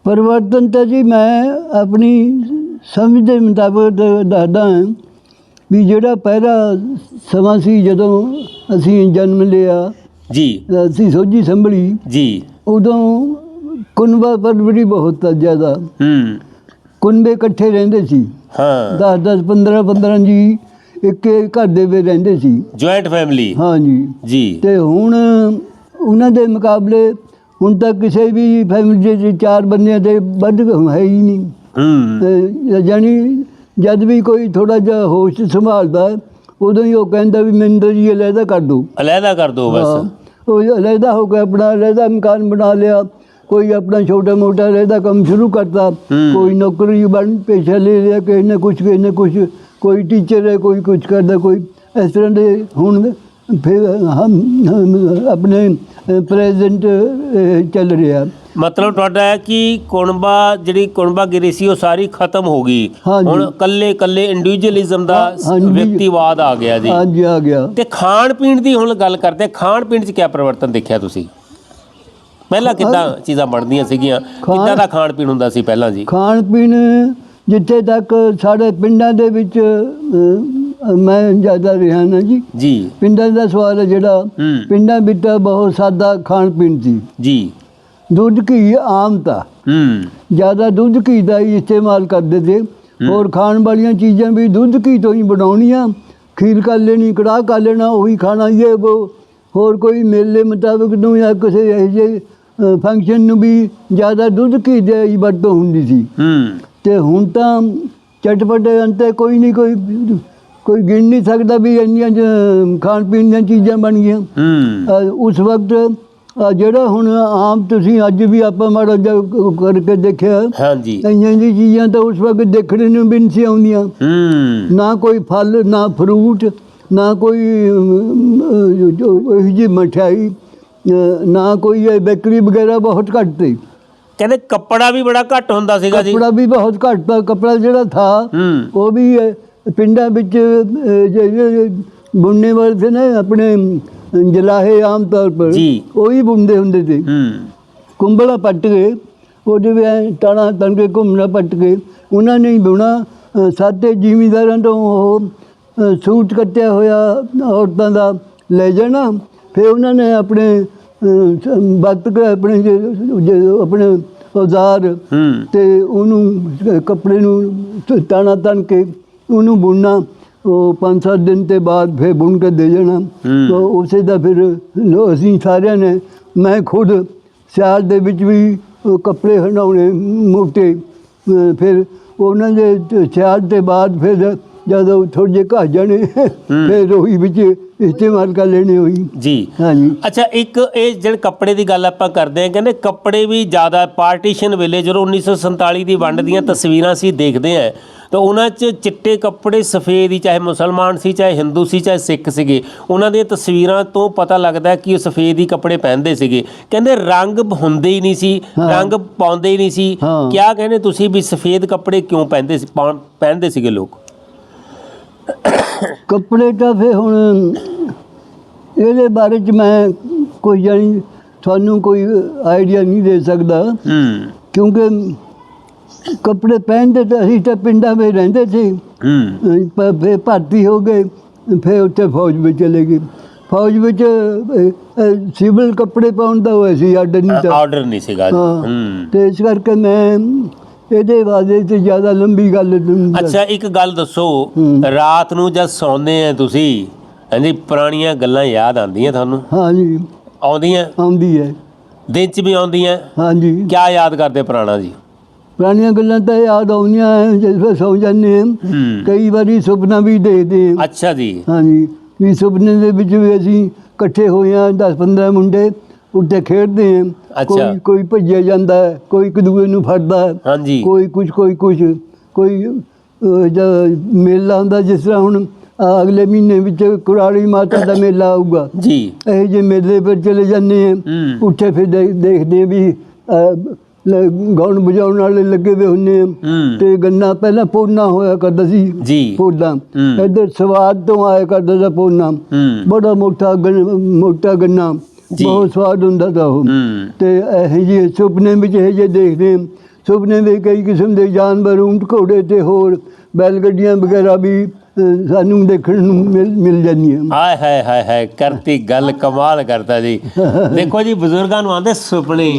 ਪਰਿਵਰਤਨ ਤਾਂ ਜੀ ਮੈਂ ਆਪਣੀ ਸਮਝ ਦੇ ਮੁਤਾਬਕ ਦੱਸਦਾ ਹਾਂ ਵੀ ਜਿਹੜਾ ਪਹਿਲਾ ਸਮਾਂ ਸੀ ਜਦੋਂ ਅਸੀਂ ਜਨਮ ਲਿਆ ਜੀ। ਅਸੀਂ ਸੋਝੀ ਸੰਭਲੀ ਜੀ। ਉਦੋਂ ਕੁਨਬਾ ਪਰਵਰੀ ਬਹੁਤ ਜ਼ਿਆਦਾ। ਹੂੰ। ਕੁਨਬੇ ਇਕੱਠੇ ਰਹਿੰਦੇ ਸੀ। ਹਾਂ। 10 10 15 15 ਜੀ ਇੱਕ ਇੱਕ ਘਰ ਦੇ ਵਿੱਚ ਰਹਿੰਦੇ ਸੀ। Joint family. ਹਾਂ ਜੀ। ਜੀ। ਤੇ ਹੁਣ ਉਹਨਾਂ ਦੇ ਮੁਕਾਬਲੇ ਹੁਣ ਤੱਕ ਕਿਸੇ ਵੀ ਫੈਮਿਲੀ ਦੇ ਚਾਰ ਬੰਦਿਆਂ ਦੇ ਵੱਧ ਹੈ ਹੀ ਨਹੀਂ। ਹੂੰ। ਤੇ ਜਾਣੀ ਜਦ ਵੀ ਕੋਈ ਥੋੜਾ ਜਿਹਾ ਹੋਸ਼ ਸੰਭਾਲਦਾ ਉਦੋਂ ਹੀ ਉਹ ਕਹਿੰਦਾ ਵੀ ਤਾਂ ਜੀ ਅਲੱਗਾ ਕਰ ਦੋ। ਅਲੱਗਾ ਕਰ ਦਿਓ ਬਸ। ਉਹ ਅਲੱਗਾ ਹੋ ਕੇ ਆਪਣਾ ਅਲੱਗਾ ਮਕਾਨ ਬਣਾ ਲਿਆ ਕੋਈ ਆਪਣਾ ਛੋਟਾ ਮੋਟਾ ਅਲੱਗਾ ਕੰਮ ਸ਼ੁਰੂ ਕਰਤਾ ਕੋਈ ਨੌਕਰੀ ਬਣ ਪੇਸ਼ਾ ਲੈ ਲਿਆ ਕਿਸੇ ਨੇ ਕੁਛ ਕਿਸੇ ਨੇ ਕੁਛ ਕੋਈ ਟੀਚਰ ਹੈ ਕੋਈ ਕੁਛ ਕਰਦਾ ਕੋਈ ਇਸ ਤਰ੍ਹਾਂ ਦੇ ਹੁਣ ਫਿਰ ਹਮ ਹਮ ਆਪਣੇ ਪ੍ਰੈਜ਼ੈਂਟ ਚੱਲ ਰਿਹਾ। ਮਤਲਬ ਤੁਹਾਡਾ ਹੈ ਕਿ ਕੁਣਬਾ ਜਿਹੜੀ ਕੁਣਬਾਗਿਰੀ ਸੀ ਉਹ ਸਾਰੀ ਖਤਮ ਹੋ ਗਈ। ਹਾਂਜੀ। ਹੁਣ ਕੱਲੇ ਕੱਲੇ ਇੰਡੀਵਿਜੂਅਲਿਜ਼ਮ ਦਾ ਹਾਂਜੀ। ਵਿਅਕਤੀਵਾਦ ਆ ਗਿਆ ਜੀ। ਅੱਜ ਆ ਗਿਆ। ਤੇ ਖਾਣ ਪੀਣ ਦੀ ਹੁਣ ਗੱਲ ਕਰਦੇ ਹਾਂ, ਖਾਣ ਪੀਣ 'ਚ ਕਿਆ ਪਰਿਵਰਤਨ ਦੇਖਿਆ ਤੁਸੀਂ? ਪਹਿਲਾਂ ਕਿੱਦਾਂ ਚੀਜ਼ਾਂ ਬਣਦੀਆਂ ਸੀਗੀਆਂ? ਕਿੱਦਾਂ ਦਾ ਖਾਣ ਪੀਣ ਹੁੰਦਾ ਸੀ ਪਹਿਲਾਂ ਜੀ? ਖਾਣ ਪੀਣ ਜਿੱਥੇ ਤੱਕ ਸਾਡੇ ਪਿੰਡਾਂ ਦੇ ਵਿੱਚ ਮੈਂ ਜ਼ਿਆਦਾ ਰਿਹਾ ਨਾ ਜੀ। ਜੀ। ਪਿੰਡਾਂ ਦਾ ਸਵਾਲ ਹੈ ਜਿਹੜਾ। ਹੂੰ। ਪਿੰਡਾਂ ਵਿੱਚ ਤਾਂ ਬਹੁਤ ਸਾਦਾ ਖਾਣ ਪੀਣ ਸੀ। ਜੀ। ਦੁੱਧ ਘੀ ਆਮ ਤਾਂ। ਹੂੰ। ਜ਼ਿਆਦਾ ਦੁੱਧ ਘੀ ਦਾ ਹੀ ਇਸਤੇਮਾਲ ਕਰਦੇ ਤੇ ਹੋਰ ਖਾਣ ਵਾਲੀਆਂ ਚੀਜ਼ਾਂ ਵੀ ਦੁੱਧ ਘੀ ਤੋਂ ਹੀ ਬਣਾਉਣੀਆਂ। ਖੀਰ ਕਰ ਲੈਣੀ ਕੜਾਹ ਕਰ ਲੈਣਾ ਉਹੀ ਖਾਣਾ ਇਹ ਉਹ। ਹੋਰ ਕੋਈ ਮੇਲੇ ਮੁਤਾਬਕ ਨੂੰ ਜਾਂ ਕਿਸੇ ਇਹੋ ਜਿਹੇ ਫੰਕਸ਼ਨ ਨੂੰ ਵੀ ਜ਼ਿਆਦਾ ਦੁੱਧ ਘੀ ਦੀ ਵਰਤੋਂ ਹੁੰਦੀ ਸੀ। ਹੂੰ। ਤੇ ਹੁਣ ਤਾਂ ਚਟਪਟੇ ਅੰਤੇ ਕੋਈ ਨਹੀਂ ਕੋਈ ਕੋਈ ਗਿਣ ਨਹੀਂ ਸਕਦਾ ਵੀ ਇੰਨੀਆਂ ਖਾਣ ਪੀਣ ਦੀਆਂ ਚੀਜ਼ਾਂ ਬਣ ਗਈਆਂ। ਉਸ ਵਕਤ ਜਿਹੜਾ ਹੁਣ ਆਮ ਤੁਸੀਂ ਅੱਜ ਵੀ ਆਪਾਂ ਮਾੜਾ ਜਿਹਾ ਕਰਕੇ ਦੇਖਿਆ ਹਾਂਜੀ। ਇੰਨੀਆਂ ਜੀ ਚੀਜ਼ਾਂ ਤਾਂ ਉਸ ਵਕਤ ਦੇਖਣ ਨੂੰ ਵੀ ਨਹੀਂ ਸੀ ਆਉਂਦੀਆਂ। ਹੂੰ। ਨਾ ਕੋਈ ਫਲ ਨਾ ਫਰੂਟ ਨਾ ਕੋਈ ਅਮ, ਜੋ ਇਹੋ ਜਿਹੀ ਮਠਿਆਈ ਨਾ ਕੋਈ ਇਹ ਬੇਕਰੀ ਵਗੈਰਾ ਬਹੁਤ ਘੱਟ ਸੀ। ਕਹਿੰਦੇ ਕੱਪੜਾ ਵੀ ਬੜਾ ਘੱਟ ਹੁੰਦਾ ਸੀਗਾ ਜੀ। ਕੱਪੜਾ ਵੀ ਬਹੁਤ ਘੱਟ ਤਾਂ ਕੱਪੜਾ ਜਿਹੜਾ ਥਾ ਹੂੰ। ਉਹ ਵੀ ਪਿੰਡਾਂ ਵਿੱਚ ਜਿਹੜੇ ਬੁਣਨੇ ਵਾਲੇ ਥੇ ਨਾ ਆਪਣੇ ਜਲਾਹੇ ਆਮ ਤੌਰ ਪਰ। ਉਹ ਹੀ ਬੁਣਦੇ ਹੁੰਦੇ ਸੀ। ਹੂੰ। ਕੁੰਬਲਾ ਪੱਟ ਕੇ ਉਹਦੇ ਵਿੱਚ ਟਾਣਾ ਤਣ ਕੇ ਘੁੰਮਣਾ ਪੱਟ ਕੇ ਉਹਨਾਂ ਨੇ ਹੀ ਬੁਣਾ। ਸਾਦੇ ਜ਼ਿਮੀਂਦਾਰਾਂ ਤੋਂ ਉਹ ਸੂਟ ਕੱਟਿਆ ਹੋਇਆ ਔਰਤਾਂ ਦਾ ਲੈ ਜਾਣਾ। ਫਿਰ ਉਹਨਾਂ ਨੇ ਆਪਣੇ ਸ- ਕੇ ਆਪਣੇ ਆਪਣੇ ਔਜ਼ਾਰ ਤੇ ਉਹਨੂੰ ਕੱਪੜੇ ਨੂੰ ਤਾਣਾ ਤਣ ਕੇ ਉਹਨੂੰ ਬੁਣਨਾ ਉਹ ਪੰਜ ਸੱਤ ਦਿਨ ਤੇ ਬਾਅਦ ਫਿਰ ਬੁਣ ਕੇ ਦੇ ਜਾਣਾ ਹੂੰ। ਤਾਂ ਉਸੇ ਦਾ ਫਿਰ ਲੋ- ਅਸੀਂ ਸਾਰਿਆਂ ਨੇ ਮੈਂ ਖੁਦ ਸਿਆਲ ਦੇ ਵਿੱਚ ਵੀ ਉਹ ਕੱਪੜੇ ਹੰਡਾਉਣੇ ਮੋਟੇ ਅਹ ਫਿਰ ਉਹਨਾਂ ਦੇ ਤੇ ਸਿਆਲ ਦੇ ਬਾਅਦ ਫਿਰ ਜਦੋਂ ਥੋੜ੍ਹੇ ਜਿਹੇ ਘੱਟ ਜਾਣੇ ਫਿਰ ਉਹੀ ਵਿੱਚ ਇਸਤੇਮਾਲ ਕਰ ਲੈਣੇ ਹੋਈ। ਜੀ। ਹਾਂਜੀ। ਅੱਛਾ ਇੱਕ ਇਹ ਜਿਹੜੇ ਕੱਪੜੇ ਦੀ ਗੱਲ ਆਪਾਂ ਕਰਦੇ ਹਾਂ ਕਹਿੰਦੇ ਕੱਪੜੇ ਵੀ ਜ਼ਿਆਦਾ ਪਾਰਟੀਸ਼ਨ ਵੇਲੇ ਜਦੋਂ 1947 ਦੀ ਵੰਡ ਦੀਆਂ ਤਸਵੀਰਾਂ ਸੀ ਦੇਖਦੇ ਆ ਤਾਂ ਉਹਨਾਂ 'ਚ ਚਿੱਟੇ ਕੱਪੜੇ ਸਫੇਦ ਹੀ ਚਾਹੇ ਮੁਸਲਮਾਨ ਸੀ ਚਾਹੇ ਹਿੰਦੂ ਸੀ ਚਾਹੇ ਸਿੱਖ ਸੀਗੇ ਉਹਨਾਂ ਦੀਆਂ ਤਸਵੀਰਾਂ ਤੋਂ ਪਤਾ ਲੱਗਦਾ ਕਿ ਉਹ ਸਫੇਦ ਹੀ ਕੱਪੜੇ ਪਹਿਨਦੇ ਸੀਗੇ। ਕਹਿੰਦੇ ਰੰਗ ਹੁੰਦੇ ਹੀ ਨਹੀਂ ਸੀ। ਰੰਗ ਪਾਉਂਦੇ ਹੀ ਨਹੀਂ ਸੀ। ਕਿਆ ਕਹਿੰਦੇ ਤੁਸੀਂ ਵੀ ਸਫੇਦ ਕੱਪੜੇ ਕਿਉਂ ਪਹਿਨਦੇ ਸੀ ਪਹਿਨਦੇ ਸੀਗੇ ਲੋਕ? ਕੱਪੜੇ ਤਾਂ ਫਿਰ ਹੁਣ ਇਹਦੇ ਬਾਰੇ ਚ ਮੈਂ ਕੋਈ ਜਾਣੀ ਤੁਹਾਨੂੰ ਕੋਈ ਆਈਡੀਆ ਨਹੀਂ ਦੇ ਸਕਦਾ। ਹੂੰ। ਕਿਉਂਕਿ ਕੱਪੜੇ ਪਹਿਨਦੇ ਤਾਂ ਅਸੀਂ ਤਾਂ ਪਿੰਡਾਂ ਵਿੱਚ ਰਹਿੰਦੇ ਸੀ। ਹੂੰ। ਅਹ ਪ- ਫਿਰ ਭਰਤੀ ਹੋ ਗਏ ਫਿਰ ਉੱਥੇ ਫੌਜ ਵਿੱਚ ਚਲੇ ਗਏ। ਫੌਜ ਵਿੱਚ ਸਿਵਲ ਕੱਪੜੇ ਪਾਉਣ ਦਾ ਹੋਇਆ ਸੀ ਅੱਡ ਨਹੀਂ ਤਾਂ। ਆਰਡਰ ਨਹੀਂ ਸੀਗਾ। ਜੀ ਹਾਂ। ਹੂੰ। ਤੇ ਇਸ ਕਰਕੇ ਮੈਂ ਇਹਦੇ ਬਾਰੇ ਤੇ ਜ਼ਿਆਦਾ ਲੰਬੀ ਗੱਲ ਨਹੀਂ ਅੱਛਾ ਇੱਕ ਗੱਲ ਦੱਸੋ। ਰਾਤ ਨੂੰ ਜਦ ਸੌਂਦੇ ਆ ਤੁਸੀਂ ਹਾਂਜੀ ਪੁਰਾਣੀਆਂ ਗੱਲਾਂ ਯਾਦ ਆਉਂਦੀਆਂ ਤੁਹਾਨੂੰ? ਹਾਂਜੀ। ਆਉਂਦੀਆਂ? ਆਉਂਦੀ ਹੈ। ਦਿਨ 'ਚ ਵੀ ਆਉਂਦੀਆਂ? ਹਾਂਜੀ। ਕਿਆ ਯਾਦ ਕਰਦੇ ਪੁਰਾਣਾ ਜੀ? ਪੁਰਾਣੀਆਂ ਗੱਲਾਂ ਤਾਂ ਯਾਦ ਆਉਂਦੀਆਂ ਹੈ ਜਦੋਂ ਸੌ ਜਾਂਦੇ ਕਈ ਵਾਰੀ ਸੁਪਨਾ ਵੀ ਦੇਖਦੇ ਅੱਛਾ ਜੀ। ਹਾਂਜੀ। ਵੀ ਸੁਪਨੇ ਦੇ ਵਿੱਚ ਵੀ ਅਸੀਂ ਇਕੱਠੇ ਹੋਏ ਹਾਂ 10 15 ਮੁੰਡੇ। ਉੱਤੇ ਖੇਡਦੇ ਅੱਛਾ। ਕੋਈ ਕੋਈ ਭੱਜਿਆ ਜਾਂਦਾ ਹੈ ਕੋਈ ਇੱਕ ਦੂਏ ਨੂੰ ਫੜਦਾ ਹੈ। ਹਾਂਜੀ। ਕੋਈ ਕੁਝ ਕੋਈ ਕੁਝ ਕੋਈ ਅਹ, ਮੇਲਾ ਹੁੰਦਾ ਜਿਸ ਤਰ੍ਹਾਂ ਹੁਣ ਆਹ ਅਗਲੇ ਮਹੀਨੇ ਵਿੱਚ ਕੁਰਾਲੀ ਮਾਤਾ ਦਾ ਮੇਲਾ ਆਊਗਾ। ਜੀ। ਇਹ ਜੇ ਮੇਲੇ ਪਰ ਚਲੇ ਜਾਂਦੇ ਹੂੰ। ਉੱਥੇ ਫਿਰ ਦੇਖ- ਦੇਖਦੇ ਹਾਂ ਵੀ ਅਹ, ਲ- ਗਾਉਣ ਵਜਾਉਣ ਵਾਲੇ ਲੱਗੇ ਹੋਏ ਹੁੰਦੇ ਆ ਹੂੰ। ਤੇ ਗੰਨਾ ਪਹਿਲਾਂ ਪੋਨਾ ਹੋਇਆ ਕਰਦਾ ਸੀ। ਜੀ। ਹੂੰ। ਇੱਧਰ ਸਵਾਦ ਤੋਂ ਆਇਆ ਕਰਦਾ ਸੀ ਪੋਨਾ। ਹੂੰ। ਬੜਾ ਮੋਟਾ ਗੰਨ- ਮੋਟਾ ਗੰਨਾ। ਬਹੁਤ ਸਵਾਦ ਹੁੰਦਾ ਤਾ ਉਹ। ਹੂੰ। ਤੇ ਇਹ ਜਿਹੇ ਸੁਪਨੇ ਵਿੱਚ ਇਹ ਜਿਹੇ ਦੇਖਦੇ। ਸੁਪਨੇ ਦੇ ਕਈ ਕਿਸਮ ਦੇ ਜਾਨਵਰ ਊਂਟ ਘੋੜੇ ਤੇ ਹੋਰ ਬੈਲ ਗੱਡੀਆਂ ਵਗੈਰਾ ਵੀ ਅਹ, ਸਾਨੂੰ ਦੇਖਣ ਨੂੰ ਮਿਲ ਮਿਲ ਜਾਂਦੀਆਂ ਹਾਏ ਹਾਏ ਹਾਏ ਹਾਏ ਕਰਤੀ ਗੱਲ ਕਮਾਲ ਕਰਤਾ ਜੀ। ਦੇਖੋ ਜੀ ਬਜ਼ੁਰਗਾਂ ਨੂੰ ਆਂਦੇ ਸੁਪਨੇ